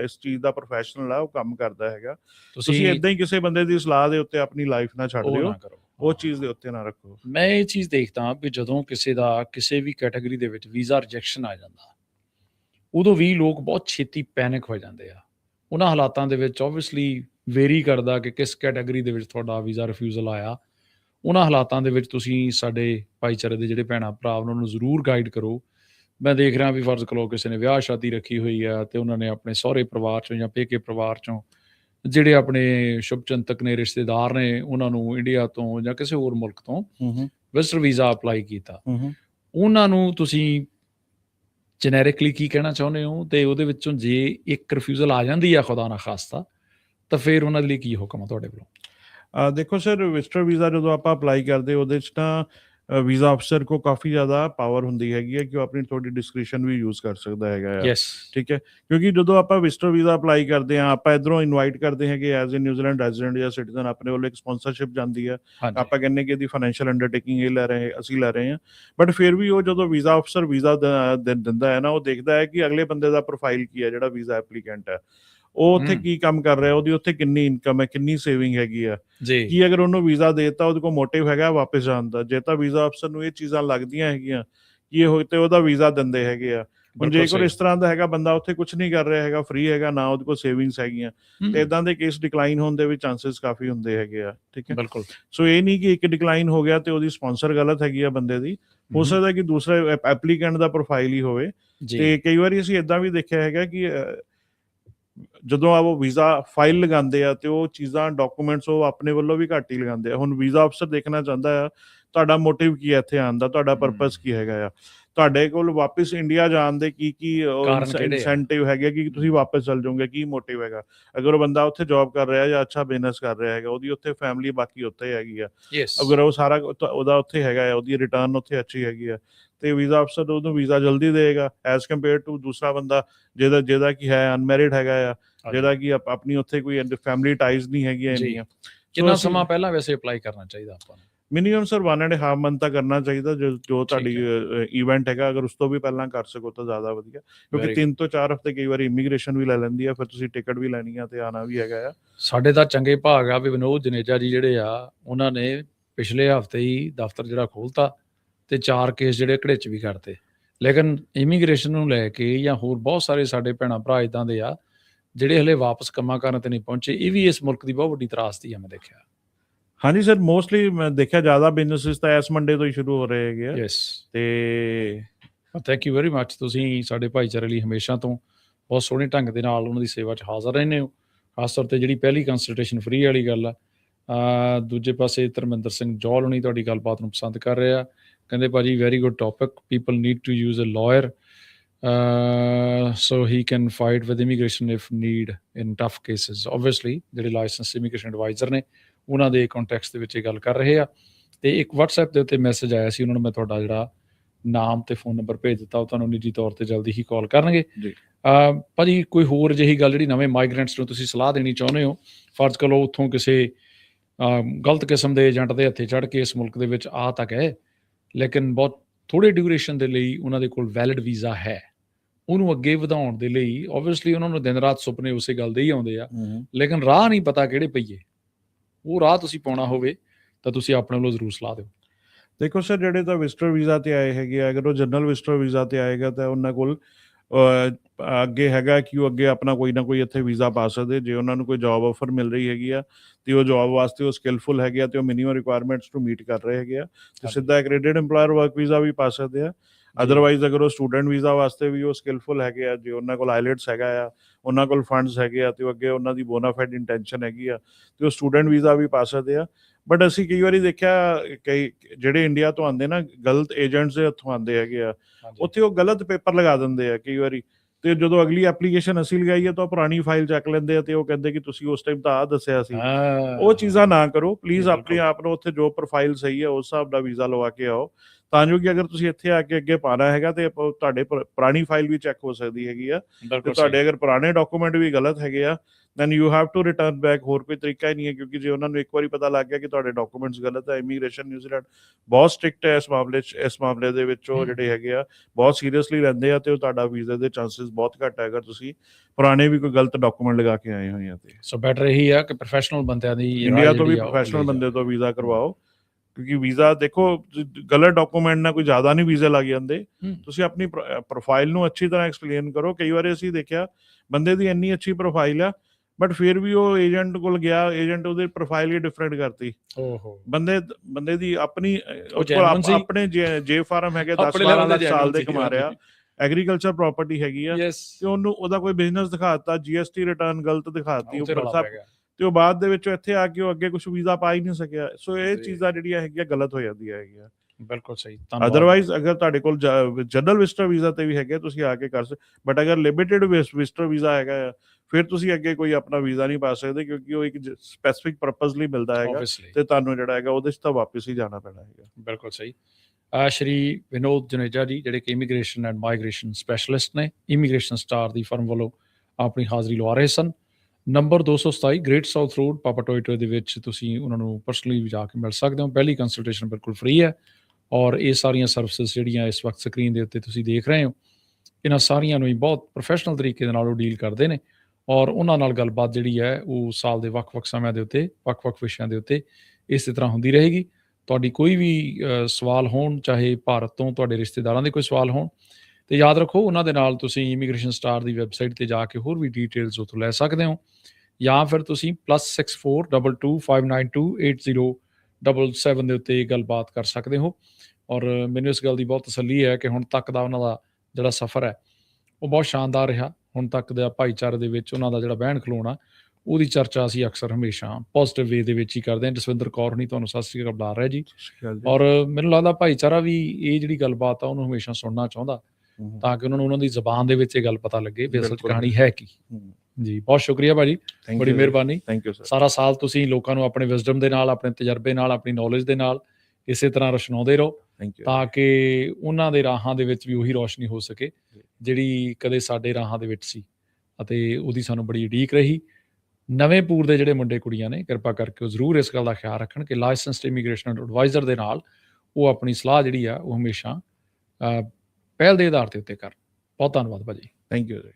ਇਸ ਚੀਜ਼ ਦਾ ਪ੍ਰੋਫੈਸ਼ਨਲ ਆ ਉਹ ਕੰਮ ਕਰਦਾ ਹੈਗਾ। ਤੁਸੀਂ ਇਦਾਂ ਹੀ ਕਿਸੇ ਬੰਦੇ ਦੀ ਸਲਾਹ ਦੇ ਉੱਤੇ ਆਪਣੀ ਲਾਈਫ ਨਾ ਛੱਡ ਦਿਓ ਉਹ ਚੀਜ਼ ਦੇ ਉੱਤੇ ਨਾ ਰੱਖੋ। ਮੈਂ ਇਹ ਚੀਜ਼ ਦੇਖਦਾ ਵੀ ਜਦੋਂ ਕਿਸੇ ਦਾ ਕਿਸੇ ਵੀ ਕੈਟਾਗਰੀ ਦੇ ਵਿੱਚ ਵੀਜ਼ਾ ਰਿਜੈਕਸ਼ਨ ਆ ਜਾਂਦਾ ਉਦੋਂ ਵੀ ਲੋਕ ਬਹੁਤ ਛੇਤੀ ਪੈਨਿਕ ਹੋ ਜਾਂਦੇ ਆ। ਉਹਨਾਂ ਹਾਲਾਤਾਂ ਦੇ ਵਿੱਚ ਆਬਵੀਅਸਲੀ ਵੇਰੀ ਕਰਦਾ ਕਿ ਕਿਸ ਕੈਟਾਗਰੀ ਦੇ ਵਿੱਚ ਤੁਹਾਡਾ ਵੀਜ਼ਾ ਰਿਫਿਊਜ਼ਲ ਆਇਆ। ਉਹਨਾਂ ਹਾਲਾਤਾਂ ਦੇ ਵਿੱਚ ਤੁਸੀਂ ਸਾਡੇ ਭਾਈਚਾਰੇ ਦੇ ਜਿਹੜੇ ਭੈਣਾਂ ਭਰਾ ਉਹਨਾਂ ਨੂੰ ਜ਼ਰੂਰ ਗਾਈਡ ਕਰੋ। ਮੈਂ ਦੇਖ ਰਿਹਾ ਵੀ ਫਰਜ਼ ਕਰੋ ਕਿਸੇ ਨੇ ਵਿਆਹ ਸ਼ਾਦੀ ਰੱਖੀ ਹੋਈ ਆ ਤੇ ਉਹਨਾਂ ਨੇ ਆਪਣੇ ਸਹੁਰੇ ਪਰਿਵਾਰ ਚੋਂ ਜਾਂ ਪੇਕੇ ਪਰਿਵਾਰ ਚੋਂ ਜਿਹੜੇ ਆਪਣੇ ਸ਼ੁਭਚਿੰਤਕ ਨੇ ਰਿਸ਼ਤੇਦਾਰ ਨੇ ਉਹਨਾਂ ਨੂੰ ਇੰਡੀਆ ਤੋਂ ਜਾਂ ਕਿਸੇ ਹੋਰ ਮੁਲਕ ਤੋਂ ਹੂੰ ਹੂੰ। ਵਿਜ਼ਟਰ ਵੀਜ਼ਾ ਅਪਲਾਈ ਕੀਤਾ। ਹੂੰ ਹੂੰ। ਉਹਨਾਂ ਨੂੰ ਤੁਸੀਂ ਜੈਨਰਿਕਲੀ ਕੀ ਕਹਿਣਾ ਚਾਹੁੰਦੇ ਹੋ? ਤੇ ਉਹਦੇ ਵਿੱਚੋਂ ਜੇ ਇੱਕ ਰਿਫਿਊਜ਼ਲ ਆ ਜਾਂਦੀ ਆ ਖੁਦਾ ਨਾ ਖਾਸਤਾ, ਤਾਂ ਫਿਰ ਉਹਨਾਂ ਦੇ ਲਈ ਕੀ ਹੁਕਮ ਆ ਤੁਹਾਡੇ ਵੱਲੋਂ ਦੇਖੋ ਸਰ ਵਿਜ਼ਟਰ ਵੀਜ਼ਾ ਜਦੋਂ ਆਪਾਂ ਅਪਲਾਈ ਕਰਦੇ, ਉਹਦੇ ਚ ਤਾਂ ਵੀਜ਼ਾ ਅਫਸਰ ਕੋ ਕਾਫੀ ਜ਼ਿਆਦਾ ਪਾਵਰ ਹੁੰਦੀ ਹੈਗੀ ਹੈ ਕਿ ਉਹ ਆਪਣੀ ਥੋੜੀ ਡਿਸਕ੍ਰਿਸ਼ਨ ਵੀ ਯੂਜ਼ ਕਰ ਸਕਦਾ ਹੈਗਾ ਯੈਸ ਠੀਕ ਹੈ? ਕਿਉਂਕਿ ਜਦੋਂ ਆਪਾਂ ਵਿਜ਼ਟਰ ਵੀਜ਼ਾ ਅਪਲਾਈ ਕਰਦੇ ਆ ਆਪਾਂ ਇਧਰੋਂ ਇਨਵਾਈਟ ਕਰਦੇ ਹੈਗੇ ਐਜ਼ ਅ ਨਿਊਜ਼ੀਲੈਂਡ ਰੈਜ਼ੀਡੈਂਟ ਜਾਂ ਸਿਟੀਜ਼ਨ ਆਪਣੇ ਵੱਲੋਂ ਇੱਕ ਸਪਾਂਸਰਸ਼ਿਪ ਜਾਂਦੀ ਹੈ। ਆਪਾਂ ਕਹਿੰਨੇ ਕਿ ਇਹਦੀ ਫਾਈਨੈਂਸ਼ੀਅਲ ਅੰਡਰਟੇਕਿੰਗ ਇਹ ਲੈ ਰਹੇ ਅਸੀਂ ਲੈ ਰਹੇ ਹਾਂ। ਬਟ ਫਿਰ ਵੀ ਉਹ ਜਦੋਂ ਵੀਜ਼ਾ ਅਫਸਰ ਵੀਜ਼ਾ ਦਿੰਦਾ ਹੈ ਨਾ ਉਹ ਦੇਖਦਾ ਹੈ ਕਿ ਅਗਲੇ ਬੰਦੇ ਦਾ ਪ੍ਰੋਫਾਈਲ ਕੀ ਹੈ ਜਿਹੜਾ ਵੀਜ਼ਾ ਐਪਲੀਕੈਂਟ ਹੈ। ਉਹ ਉੱਥੇ। ਕੀ ਕੰਮ ਕਰ ਰਿਹਾ ਉਹਦੀ ਉੱਥੇ ਕਿੰਨੀ ਇਨਕਮ ਹੈ ਕਿੰਨੀ ਸੇਵਿੰਗ ਹੈਗੀ ਆ। ਜੀ। ਕੀ ਅਗਰ ਉਹਨੂੰ ਵੀਜ਼ਾ ਦੇਤਾ ਉਹਦੇ ਕੋਲ ਮੋਟਿਵ ਹੈਗਾ ਵਾਪਸ ਜਾਣ ਦਾ। ਜੇ ਤਾਂ ਵੀਜ਼ਾ ਅਫਸਰ ਨੂੰ ਇਹ ਚੀਜ਼ਾਂ ਲੱਗਦੀਆਂ ਹੈਗੀਆਂ ਕਿ ਇਹ ਹੋਏ ਤੇ ਉਹਦਾ ਵੀਜ਼ਾ ਦਿੰਦੇ ਹੈਗੇ ਆ। ਹੁਣ ਜੇ ਕੋਈ ਇਸ ਤਰ੍ਹਾਂ ਦਾ ਹੈਗਾ ਬੰਦਾ ਉੱਥੇ ਕੁਝ ਨਹੀਂ ਕਰ ਰਿਹਾ ਹੈਗਾ ਫ੍ਰੀ ਹੈਗਾ ਨਾ ਉਹਦੇ ਕੋਲ ਸੇਵਿੰਗਸ ਹੈਗੀਆਂ ਤੇ ਇਦਾਂ ਦੇ ਕੇਸ ਡਿਕਲਾਈਨ ਹੋਣ ਦੇ ਵੀ ਚਾਂਸਸ ਕਾਫੀ ਹੁੰਦੇ ਹੈਗੇ ਆ ਠੀਕ ਹੈ? ਬਿਲਕੁਲ। ਸੋ ਇਹ ਨਹੀਂ ਕਿ ਇੱਕ ਡਿਕਲਾਈਨ ਹੋ ਗਿਆ ਤੇ ਉਹਦੀ ਸਪਾਂਸਰ ਗਲਤ ਹੈਗੀ ਆ ਬੰਦੇ ਦੀ। ਹੋ ਸਕਦਾ ਕਿ ਦੂਸਰੇ ਐਪਲੀਕੈਂਟ ਦਾ ਪ੍ਰੋਫਾਈਲ ਹੀ ਹੋਵੇ। ਤੇ ਕਈ ਵਾਰੀ ਅਸੀਂ ਇਦਾਂ ਵੀ ਦੇਖਿਆ ਹੈਗਾ ਕਿ ਜਦੋਂ ਆ ਉਹ ਵੀਜ਼ਾ ਫਾਈਲ ਲਗਾਉਂਦੇ ਆ ਤੇ ਉਹ ਚੀਜ਼ਾਂ ਡਾਕੂਮੈਂਟਸ ਉਹ ਆਪਣੇ ਵੱਲੋਂ ਵੀ ਘੱਟ ਹੀ ਲਗਾਉਂਦੇ ਆ। ਹੁਣ ਵੀਜ਼ਾ ਅਫਸਰ ਦੇਖਣਾ ਚਾਹੁੰਦਾ ਆ ਤੁਹਾਡਾ ਮੋਟਿਵ ਕੀ ਹੈ ਇੱਥੇ ਆਉਣ ਦਾ? ਤੁਹਾਡਾ। ਪਰਪਸ ਕੀ ਹੈਗਾ ਆ? ਤੁਹਾਡੇ ਕੋਲ ਵਾਪਸ ਇੰਡੀਆ ਜਾਣ ਦੇ ਕੀ ਕੀ ਆ? ਇਨਸੈਂਟਿਵ ਹੈਗੇ ਕਿ ਤੁਸੀਂ ਵਾਪਸ ਚਲ ਜਾਓਗੇ? ਕੀ ਮੋਟਿਵ ਹੈਗਾ? ਅਗਰ ਉਹ ਬੰਦਾ ਉੱਥੇ ਜੌਬ ਕਰ ਰਿਹਾ ਜਾਂ ਅੱਛਾ ਬਿਜ਼ਨਸ ਕਰ ਰਿਹਾ ਹੈਗਾ ਉਹਦੀ ਉੱਥੇ ਫੈਮਿਲੀ ਬਾਕੀ ਉੱਥੇ ਹੈਗੀ ਆ। ਅਗਰ ਉਹ ਸਾਰਾ ਉਹਦਾ ਉੱਥੇ ਹੈਗਾ ਹੈ ਉਹਦੀ ਰਿਟਰਨ ਉੱਥੇ ਅੱਛੀ ਹੈਗੀ ਆ ਤੇ ਵੀਜ਼ਾ ਅਫਸਰ ਉਹਨੂੰ ਵੀਜ਼ਾ ਜਲਦੀ ਦੇਗਾ ਐਜ਼ ਕੰਪੇਅਰ ਟੂ ਦੂਸਰਾ ਬੰਦਾ ਜਿਹਦਾ ਜਿਹਦਾ ਕੀ ਹੈ ਅਨਮੈਰਿਡ ਹੈਗਾ ਆ ਜਿਹੜਾ ਕਿ ਆਪ- ਆਪਣੀ ਉੱਥੇ ਕੋਈ ਫੈਮਿਲੀ ਟਾਈਜ਼ ਨਹੀਂ ਹੈਗੀਆਂ ਜੀ। ਇੰਨੀਆਂ। ਕਿੰਨਾ ਸਮਾਂ ਪਹਿਲਾਂ ਵੈਸੇ ਅਪਲਾਈ ਕਰਨਾ ਚਾਹੀਦਾ ਆਪਾਂ ਨੂੰ? Minimum sir 1 and half month ਤਾਂ ਕਰਨਾ ਚਾਹੀਦਾ ਜੋ ਤੁਹਾਡੀ। ਇਵੈਂਟ ਹੈਗਾ ਅਗਰ ਉਸ ਤੋਂ ਵੀ ਪਹਿਲਾਂ ਕਰ ਸਕੋ ਤਾਂ ਜ਼ਿਆਦਾ ਵਧੀਆ। ਕਿਉਂਕਿ Very 3 ਤੋਂ 4 ਹਫ਼ਤੇ ਕਈ ਵਾਰੀ ਇਮੀਗ੍ਰੇਸ਼ਨ ਵੀ ਲੈ ਲੈਂਦੀ ਆ ਫਿਰ ਤੁਸੀਂ ਟਿਕਟ ਵੀ ਲੈਣੀ ਆ ਤੇ ਆਣਾ ਵੀ ਹੈਗਾ ਆ। ਸਾਡੇ ਤਾਂ ਚੰਗੇ ਭਾਗ ਆ ਵੀ ਵਿਨੋਦ ਜਨੇਜਾ ਜੀ ਜਿਹੜੇ ਆ ਉਹਨਾਂ ਨੇ ਪਿਛਲੇ ਹਫ਼ਤੇ ਹੀ ਦਫ਼ਤਰ ਜਿਹੜਾ ਖੋਲਤਾ ਤੇ ਚਾਰ ਕੇਸ ਜਿਹੜੇ ਘੜੇਚ ਵੀ ਕਰਤੇ ਲੇਕਿਨ ਇਮੀਗ੍ਰੇਸ਼ਨ ਨੂੰ ਲੈ ਕੇ ਜਾਂ ਹੋਰ ਬਹੁਤ ਸਾਰੇ ਸਾਡੇ ਭੈਣਾਂ ਭਰਾ ਇਦਾਂ ਦੇ ਆ ਜਿਹੜੇ ਹਲੇ ਵਾਪਸ ਕੰਮਾਂ ਕਰਨ ਤੇ ਨਹੀਂ ਪਹੁੰਚੇ ਇਹ ਵੀ ਇਸ ਮੁਲਕ ਦੀ ਬਹੁਤ ਵੱਡੀ ਤਰਾਸਦੀ ਆ ਮੈਂ ਦੇਖਿਆ। ਹਾਂਜੀ ਸਰ ਮੋਸਟਲੀ ਮੈਂ ਦੇਖਿਆ ਜ਼ਿਆਦਾ ਬਿਜ਼ਨੈਸਿਸ ਤਾਂ ਇਸ ਮੰਡੇ ਤੋਂ ਹੀ ਸ਼ੁਰੂ ਹੋ ਰਹੇ ਹੈਗੇ ਆ। ਯੈਸ ਤੇ ਥੈਂਕ ਯੂ ਵੈਰੀ ਮੱਚ ਤੁਸੀਂ ਸਾਡੇ ਭਾਈਚਾਰੇ ਲਈ ਹਮੇਸ਼ਾ ਤੋਂ ਬਹੁਤ ਸੋਹਣੇ ਢੰਗ ਦੇ ਨਾਲ ਉਹਨਾਂ ਦੀ ਸੇਵਾ 'ਚ ਹਾਜ਼ਰ ਰਹਿੰਦੇ ਹੋ। ਖਾਸ ਤੌਰ ਤੇ ਜਿਹੜੀ ਪਹਿਲੀ ਕੰਸਲਟੇਸ਼ਨ ਫ੍ਰੀ ਵਾਲੀ ਗੱਲ ਆ। ਦੂਜੇ ਪਾਸੇ ਧਰਮਿੰਦਰ ਸਿੰਘ ਜੌਲ ਹੁਣੀ ਤੁਹਾਡੀ ਗੱਲਬਾਤ ਨੂੰ ਪਸੰਦ ਕਰ ਰਿਹਾ। ਕਹਿੰਦੇ ਭਾਜੀ very good topic people need to use a lawyer so he can fight with immigration if need in tough cases obviously ਜਿਹੜੇ ਲਾਇਸੈਂਸ ਇਮੀਗ੍ਰੇਸ਼ਨ ਐਡਵਾਈਜ਼ਰ ਨੇ ਉਹਨਾਂ ਦੇ ਕੰਟੈਕਸਟ ਦੇ ਵਿੱਚ ਇਹ ਗੱਲ ਕਰ ਰਹੇ ਆ। ਤੇ ਇੱਕ WhatsApp ਦੇ ਉੱਤੇ ਮੈਸੇਜ ਆਇਆ ਸੀ ਉਹਨਾਂ ਨੂੰ ਮੈਂ ਤੁਹਾਡਾ ਜਿਹੜਾ ਨਾਮ ਤੇ ਫੋਨ ਨੰਬਰ ਭੇਜ ਦਿੱਤਾ ਉਹ ਤੁਹਾਨੂੰ ਨਿੱਜੀ ਤੌਰ ਤੇ ਜਲਦੀ ਹੀ ਕਾਲ ਕਰਨਗੇ। ਜੀ। ਭਾਜੀ ਕੋਈ ਹੋਰ ਜਿਹੀ ਗੱਲ ਜਿਹੜੀ ਨਵੇਂ ਮਾਈਗ੍ਰੈਂਟਸ ਨੂੰ ਤੁਸੀਂ ਸਲਾਹ ਦੇਣੀ ਚਾਹੁੰਦੇ ਹੋ? ਫਰਜ਼ ਕਰੋ ਉੱਥੋਂ ਕਿਸੇ ਗਲਤ ਕਿਸਮ ਦੇ ਏਜੰਟ ਦੇ ਹੱਥੇ ਚੜ ਕੇ ਇਸ ਮੁਲਕ ਦੇ ਵਿੱਚ ਆ ਤਾਂ ਗਏ। ਲੇਕਿਨ ਬਹੁਤ ਥੋੜੇ ਡਿਊਰੇਸ਼ਨ ਦੇ ਲਈ ਉਹਨਾਂ ਦੇ ਕੋਲ ਵੈਲਿਡ ਵੀਜ਼ਾ ਹੈ। ਉਹਨੂੰ ਅੱਗੇ ਵਧਾਉਣ ਦੇ ਲਈ ਆਬਵੀਅਸਲੀ ਉਹਨਾਂ ਨੂੰ ਦਿਨ ਰਾਤ ਸੁਪਨੇ ਉਸੇ ਗੱਲ ਦੇ ਹੀ ਆਉਂਦੇ ਆ। ਲੇਕਿਨ ਰਾਹ ਨਹੀਂ ਪਤਾ ਕਿਹੜੇ ਪਈਏ ਉਹ ਰਾਹ ਤੁਸੀਂ ਪਾਉਣਾ ਹੋਵੇ ਤਾਂ ਤੁਸੀਂ ਆਪਣੇ ਵੱਲੋਂ ਜ਼ਰੂਰ ਸਲਾਹ ਦਿਓ। ਦੇਖੋ ਸਰ ਜਿਹੜੇ ਤਾਂ ਵਿਜ਼ਟਰ ਵੀਜ਼ਾ ਤੇ ਆਏ ਹੈਗੇ ਆ ਅਗਰ ਉਹ ਜਨਰਲ ਵਿਜ਼ਟਰ ਵੀਜ਼ਾ ਤੇ ਆਏਗਾ ਤਾਂ ਉਹਨਾਂ ਕੋਲ ਅੱਗੇ ਹੈਗਾ ਕਿ ਉਹ ਅੱਗੇ ਆਪਣਾ ਕੋਈ ਨਾ ਕੋਈ ਇੱਥੇ ਵੀਜ਼ਾ ਪਾ ਸਕਦੇ। ਜੇ ਉਹਨਾਂ ਨੂੰ ਕੋਈ ਜੌਬ ਆਫਰ ਮਿਲ ਰਹੀ ਹੈਗੀ ਆ ਤੇ ਉਹ ਜੌਬ ਵਾਸਤੇ ਉਹ ਸਕਿਲਫੁਲ ਹੈਗੇ ਆ ਤੇ ਉਹ ਮਿਨੀਮਮ ਰਿਕੁਆਇਰਮੈਂਟਸ ਨੂੰ ਮੀਟ ਕਰ ਰਹੇ ਹੈਗੇ ਆ ਤੇ। ਸਿੱਧਾ ਐਕ੍ਰੈਡਿਟਡ EMPLOYER ਵਰਕ ਵੀਜ਼ਾ ਵੀ ਪਾ ਸਕਦੇ ਆ। ਅਦਰਵਾਈਜ਼ ਅਗਰ ਉਹ ਸਟੂਡੈਂਟ ਵੀਜ਼ਾ ਵਾਸਤੇ ਵੀ ਉਹ ਸਕਿਲਫੁਲ ਹੈਗੇ ਆ ਜੇ ਉਹਨਾਂ ਕੋਲ ਆਈਲੈਟਸ ਹੈਗਾ ਆ ਉਹਨਾਂ ਕੋਲ ਫੰਡਸ ਹੈਗੇ ਆ ਤੇ ਉਹ ਅੱਗੇ ਉਹਨਾਂ ਦੀ ਬੋਨਾਫਾਈਡ ਇੰਟੈਂਸ਼ਨ ਹੈਗੀ ਆ ਤੇ ਉਹ ਸਟੂਡੈਂਟ ਵੀਜ਼ਾ ਵੀ ਪਾ ਸਕਦੇ ਆ। ਬਟ ਅਸੀਂ ਕਈ ਵਾਰੀ ਦੇਖਿਆ ਕਈ ਜਿਹੜੇ ਇੰਡੀਆ ਤੋਂ ਆਉਂਦੇ ਨਾ ਗਲਤ ਏਜੰਟਸ ਦੇ ਹੱਥੋਂ ਆਉਂਦੇ ਹੈਗੇ ਆ। ਉੱਥੇ ਉਹ ਗਲਤ ਪੇਪਰ ਲਗਾ ਦਿੰਦੇ ਆ ਕਈ ਵਾਰੀ। ਤੇ ਜਦੋਂ ਅਗਲੀ ਐਪਲੀਕੇਸ਼ਨ ਅਸੀਂ ਲਗਾਈ ਹੈ ਤਾਂ ਪੁਰਾਣੀ ਫਾਈਲ ਚੱਕ ਲੈਂਦੇ ਆ ਤੇ ਉਹ ਕਹਿੰਦੇ ਕਿ ਤੁਸੀਂ ਉਸ ਟਾਈਮ ਤਾਂ ਆ ਦੱਸਿਆ ਸੀ। ਉਹ ਚੀਜ਼ਾਂ ਨਾ ਕਰੋ ਪਲੀਜ਼। ਆਪਣੇ ਆਪ ਨੂੰ ਉੱਥੇ ਜੋ ਪ੍ਰੋਫਾਈਲ ਸਹੀ ਹੈ ਉਸ ਹਿਸਾਬ ਦਾ ਵੀਜ਼ਾ ਲਵਾ ਕੇ ਆਓ। ਤਾਂ ਜੋ ਕਿ ਅਗਰ ਤੁਸੀਂ ਇੱਥੇ ਆ ਕੇ ਅੱਗੇ ਪਾਣਾ ਹੈਗਾ ਤੇ ਤੁਹਾਡੇ ਪੁਰ- ਪੁਰਾਣੀ ਫਾਈਲ ਵੀ ਚੈੱਕ ਹੋ ਸਕਦੀ ਹੈਗੀ ਆ। ਤੇ ਤੁਹਾਡੇ ਅਗਰ ਪੁਰਾਣੇ ਡਾਕੂਮੈਂਟ ਵੀ ਗਲਤ ਹੈਗੇ ਆ then you have to return back ਹੋਰ ਕੋਈ ਤਰੀਕਾ ਹੀ ਨਹੀਂ ਹੈ ਕਿਉਂਕਿ ਜੇ ਉਹਨਾਂ ਨੂੰ ਇੱਕ ਵਾਰੀ ਪਤਾ ਲੱਗ ਗਿਆ ਕਿ ਤੁਹਾਡੇ ਡਾਕੂਮੈਂਟਸ ਗਲਤ ਹੈ ਇਮੀਗ੍ਰੇਸ਼ਨ ਨਿਊਜ਼ੀਲੈਂਡ ਬਹੁਤ ਸਟ੍ਰਿਕਟ ਹੈ ਇਸ ਮਾਮਲੇ 'ਚ ਇਸ ਮਾਮਲੇ ਦੇ ਵਿੱਚ ਉਹ। ਜਿਹੜੇ ਹੈਗੇ ਆ ਬਹੁਤ ਸੀਰੀਅਸਲੀ ਰਹਿੰਦੇ ਆ ਤੇ ਉਹ ਤੁਹਾਡਾ ਵੀਜ਼ਾ ਦੇ ਚਾਂਸਸ ਬਹੁਤ ਘੱਟ ਹੈ ਅਗਰ ਤੁਸੀਂ ਪੁਰਾਣੇ ਵੀ ਕੋਈ ਗਲਤ ਡਾਕੂਮੈਂਟ ਲਗਾ ਕੇ ਆਏ ਹੋਏ ਆ ਤੇ। ਸੋ ਬੈਟਰ ਇਹੀ ਆ ਕਿ ਪ੍ਰੋਫੈਸ਼ਨਲ ਬੰਦਿਆਂ ਦੀ ਇੰਡੀਆ ਤੋਂ ਵੀ ਪ੍ਰੋਫੈਸ਼ਨਲ ਬੰਦੇ ਤੋਂ ਵੀਜ਼ਾ ਕਰਵਾਓ। ਕਿਉਂਕਿ ਵੀਜ਼ਾ ਦੇਖੋ ਗਲਤ ਡਾਕੂਮੈਂਟ ਨਾਲ ਕੋਈ ਜ਼ਿਆਦਾ ਨਹੀਂ ਵੀਜ਼ਾ ਲੱਗ ਜਾਂਦੇ। ਤੁਸੀਂ ਆਪਣੀ ਪ੍ਰੋਫਾਈਲ ਨੂੰ ਅੱਛੀ ਤਰ੍ਹਾਂ ਐਕਸਪਲੇਨ ਕਰੋ ਕਈ ਵਾਰੀ ਅਸੀਂ ਦੇਖਿਆ ਬੰਦੇ ਦੀ ਇੰਨੀ ਅੱਛੀ ਪ੍ਰੋਫਾਈਲ ਆ ਬਟ ਫਿਰ ਵੀ ਉਹ ਏਜੰਟ ਕੋਲ ਗਿਆ ਏਜੰਟ ਉਹਦੀ ਪ੍ਰੋਫਾਈਲ ਹੀ ਡਿਫਰੈਂਟ ਕਰਤੀ ਓਹੋ ਬੰਦੇ ਬੰਦੇ ਦੀ ਆਪਣੀ? ਆਪਣੇ ਜੇ ਫਾਰਮ ਹੈਗੇ 10 ਆਪਣੇ 12 level ਲੱਖ ਦੇ ਸਾਲ ਦੇ ਕਮਾ ਰਿਹਾ ਐਗਰੀਕਲਚਰ ਪ੍ਰਾਪਰਟੀ ਹੈਗੀ ਆ ਤੇ ਉਹਨੂੰ ਉਹਦਾ ਕੋਈ ਬਿਜ਼ਨਸ ਦਿਖਾਤਾ ਜੀਐਸਟੀ ਰਿਟਰਨ ਗਲਤ ਦਿਖਾਤੀ ਰੌਲਾ ਸਭ ਤੇ ਉਹ ਬਾਅਦ ਦੇ ਵਿੱਚ ਇੱਥੇ ਆ ਕੇ ਉਹ ਅੱਗੇ ਕੁਝ ਵੀਜ਼ਾ ਪਾ ਹੀ ਨਹੀਂ ਸਕਿਆ। ਸੋ ਇਹ। ਚੀਜ਼ਾਂ ਜਿਹੜੀਆਂ ਹੈਗੀਆਂ ਗਲਤ ਹੋ ਜਾਂਦੀਆਂ ਹੈਗੀਆਂ। ਬਿਲਕੁਲ ਸਹੀ। ਧੰਨਵਾਦ। ਅਦਰਵਾਈਜ਼ ਅਗਰ ਤੁਹਾਡੇ ਕੋਲ ਜਨਰਲ ਵਿਜ਼ਟਰ ਵੀਜ਼ਾ ਤੇ ਵੀ ਹੈਗੇ ਤੁਸੀਂ ਆ ਕੇ ਕਰ ਸਕਦੇ ਬਟ ਅਗਰ ਲਿਮਿਟਿਡ ਵਿਜ਼ਟਰ ਵੀਜ਼ਾ ਹੈਗਾ ਫਿਰ ਤੁਸੀਂ ਅੱਗੇ ਕੋਈ ਆਪਣਾ ਵੀਜ਼ਾ ਨਹੀਂ ਪਾ ਸਕਦੇ ਕਿਉਂਕਿ ਉਹ ਇੱਕ ਸਪੈਸਿਫਿਕ ਪਰਪਸ ਲਈ ਮਿਲਦਾ ਹੈਗਾ ਤੇ ਤੁਹਾਨੂੰ ਜਿਹੜਾ ਹੈਗਾ ਉਹਦੇ 'ਚ ਤਾਂ ਵਾਪਸ ਹੀ ਜਾਣਾ ਪੈਣਾ ਹੈਗਾ। ਬਿਲਕੁਲ ਸਹੀ। ਆ ਸ਼੍ਰੀ ਵਿਨੋਦ ਜਨੇਜਾ ਜੀ ਜਿਹੜੇ ਕਿ ਇਮੀਗ੍ਰੇਸ਼ਨ ਐਂਡ ਮਾਈਗ੍ਰੇਸ਼ਨ ਸਪੈਸ਼ਲਿਸਟ ਨੇ ਇਮੀਗ੍ਰੇਸ਼ਨ ਸਟਾਰ ਦੀ ਫਰਮ ਵੱਲੋਂ ਆਪਣੀ ਹਾਜ਼ਰੀ ਲਵਾ ਰਹੇ ਸਨ। Number 227 Great South Road Papatoetoe ਦੇ ਵਿੱਚ ਤੁਸੀਂ ਉਹਨਾਂ ਨੂੰ ਪਰਸਨਲੀ ਵੀ ਜਾ ਕੇ ਮਿਲ ਸਕਦੇ ਹੋ। ਪਹਿਲੀ ਕੰਸਲਟੇਸ਼ਨ ਬਿਲਕੁਲ ਫ੍ਰੀ ਹੈ ਔਰ ਇਹ ਸਾਰੀਆਂ ਸਰਵਿਸਿਜ਼ ਜਿਹੜੀਆਂ ਇਸ ਵਕਤ ਸਕਰੀਨ ਦੇ ਉੱਤੇ ਤੁਸੀਂ ਦੇਖ ਰਹੇ ਹੋ, ਇਹਨਾਂ ਸਾਰੀਆਂ ਨੂੰ ਹੀ ਬਹੁਤ ਪ੍ਰੋਫੈਸ਼ਨਲ ਤਰੀਕੇ ਦੇ ਨਾਲ ਉਹ ਡੀਲ ਕਰਦੇ ਨੇ ਔਰ ਉਹਨਾਂ ਨਾਲ ਗੱਲਬਾਤ ਜਿਹੜੀ ਹੈ ਉਹ ਸਾਲ ਦੇ ਵੱਖ-ਵੱਖ ਸਮਿਆਂ ਦੇ ਉੱਤੇ ਵੱਖ-ਵੱਖ ਵਿਸ਼ਿਆਂ ਦੇ ਉੱਤੇ ਇਸੇ ਤਰ੍ਹਾਂ ਹੁੰਦੀ ਰਹੇਗੀ। ਤੁਹਾਡੀ ਕੋਈ ਵੀ ਸਵਾਲ ਹੋਣ, ਚਾਹੇ ਭਾਰਤ ਤੋਂ ਤੁਹਾਡੇ ਰਿਸ਼ਤੇਦਾਰਾਂ ਦੇ ਕੋਈ ਸਵਾਲ ਹੋਣ ਤੇ ਯਾਦ ਰੱਖੋ ਉਹਨਾਂ ਦੇ ਨਾਲ ਤੁਸੀਂ ਇਮੀਗ੍ਰੇਸ਼ਨ ਸਟਾਰ ਦੀ ਵੈਬਸਾਈਟ ਤੇ ਜਾ ਕੇ ਹੋਰ ਵੀ ਡਿਟੇਲਸ ਉਥੋਂ ਲੈ ਸਕਦੇ ਹੋ। ਜਾਂ ਫਿਰ ਤੁਸੀਂ +6422592807 ਦੇ ਉੱਤੇ ਗੱਲਬਾਤ ਕਰ ਸਕਦੇ ਹੋ। ਔਰ ਮੈਨੂੰ ਇਸ ਗੱਲ ਦੀ ਬਹੁਤ ਤਸੱਲੀ ਹੈ ਕਿ ਹੁਣ ਤੱਕ ਦਾ ਉਹਨਾਂ ਦਾ ਜਿਹੜਾ ਸਫ਼ਰ ਹੈ ਉਹ ਬਹੁਤ ਸ਼ਾਨਦਾਰ ਰਿਹਾ। ਹੁਣ ਤੱਕ ਦਾ ਭਾਈਚਾਰੇ ਦੇ ਵਿੱਚ ਉਹਨਾਂ ਦਾ ਜਿਹੜਾ ਬਹਿਣ ਖਲੋਣਾ ਉਹਦੀ ਚਰਚਾ ਅਸੀਂ ਅਕਸਰ ਹਮੇਸ਼ਾ ਪੋਜ਼ਿਟਿਵ ਵੇ ਦੇ ਵਿੱਚ ਹੀ ਕਰਦੇ ਹਾਂ। ਜਸਵਿੰਦਰ ਕੌਰ ਨਹੀਂ ਤੁਹਾਨੂੰ ਸਤਿ ਸ੍ਰੀ ਅਕਾਲ ਬੁਲਾ ਰਿਹਾ ਜੀ। ਔਰ ਮੈਨੂੰ ਲੱਗਦਾ ਭਾਈਚਾਰਾ ਵੀ ਇਹ ਜਿਹੜੀ ਗੱਲਬਾਤ ਆ ਉਹਨੂੰ ਹਮੇਸ਼ਾ ਸੁਣਨਾ ਚਾਹੁੰਦਾ। ਤਾਂ ਕਿ ਉਹਨਾਂ ਨੂੰ ਉਹਨਾਂ ਦੀ ਜ਼ਬਾਨ ਦੇ ਵਿੱਚ ਇਹ ਗੱਲ ਪਤਾ ਲੱਗੇ ਵੀ ਅਸਲ 'ਚ। ਕਹਾਣੀ ਹੈ ਕੀ। ਜੀ ਬਹੁਤ ਸ਼ੁਕਰੀਆ ਭਾਜੀ। ਬੜੀ ਮਿਹਰਬਾਨੀ। thank you sir ਸਾਰਾ ਸਾਲ ਤੁਸੀਂ ਲੋਕਾਂ ਨੂੰ ਆਪਣੇ ਵਿਜ਼ਡਮ ਦੇ ਨਾਲ ਆਪਣੇ ਤਜਰਬੇ ਨਾਲ ਆਪਣੀ ਨੌਲੇਜ ਦੇ ਨਾਲ ਇਸੇ ਤਰ੍ਹਾਂ ਰਸ਼ਨਾਉਂਦੇ ਰਹੋ ਤਾਂ ਕਿ ਉਹਨਾਂ ਦੇ ਰਾਹਾਂ ਦੇ ਵਿੱਚ ਵੀ ਉਹੀ ਰੋਸ਼ਨੀ ਹੋ ਸਕੇ ਜਿਹੜੀ ਕਦੇ ਸਾਡੇ ਰਾਹਾਂ ਦੇ ਵਿੱਚ ਸੀ ਅਤੇ ਉਹਦੀ ਸਾਨੂੰ ਬੜੀ ਉਡੀਕ ਰਹੀ। ਨਵੇਂ ਪੂਰ ਦੇ ਜਿਹੜੇ ਮੁੰਡੇ ਕੁੜੀਆਂ ਨੇ ਕਿਰਪਾ ਕਰਕੇ ਉਹ ਜ਼ਰੂਰ ਇਸ ਗੱਲ ਦਾ ਖਿਆਲ ਰੱਖਣ ਕਿ ਲਾਇਸੈਂਸਡ ਇਮੀਗ੍ਰੇਸ਼ਨ ਐਡਵਾਈਜ਼ਰ ਦੇ ਨਾਲ ਉਹ ਆਪਣੀ ਸਲਾਹ ਜਿਹੜੀ ਆ ਉਹ ਹਮੇਸ਼ਾ ਪਹਿਲ ਦੇ ਆਧਾਰ ਤੇ ਉੱਤੇ ਕਰਨ ਬਹੁਤ ਧੰਨਵਾਦ ਭਾਜੀ। Thank you sir.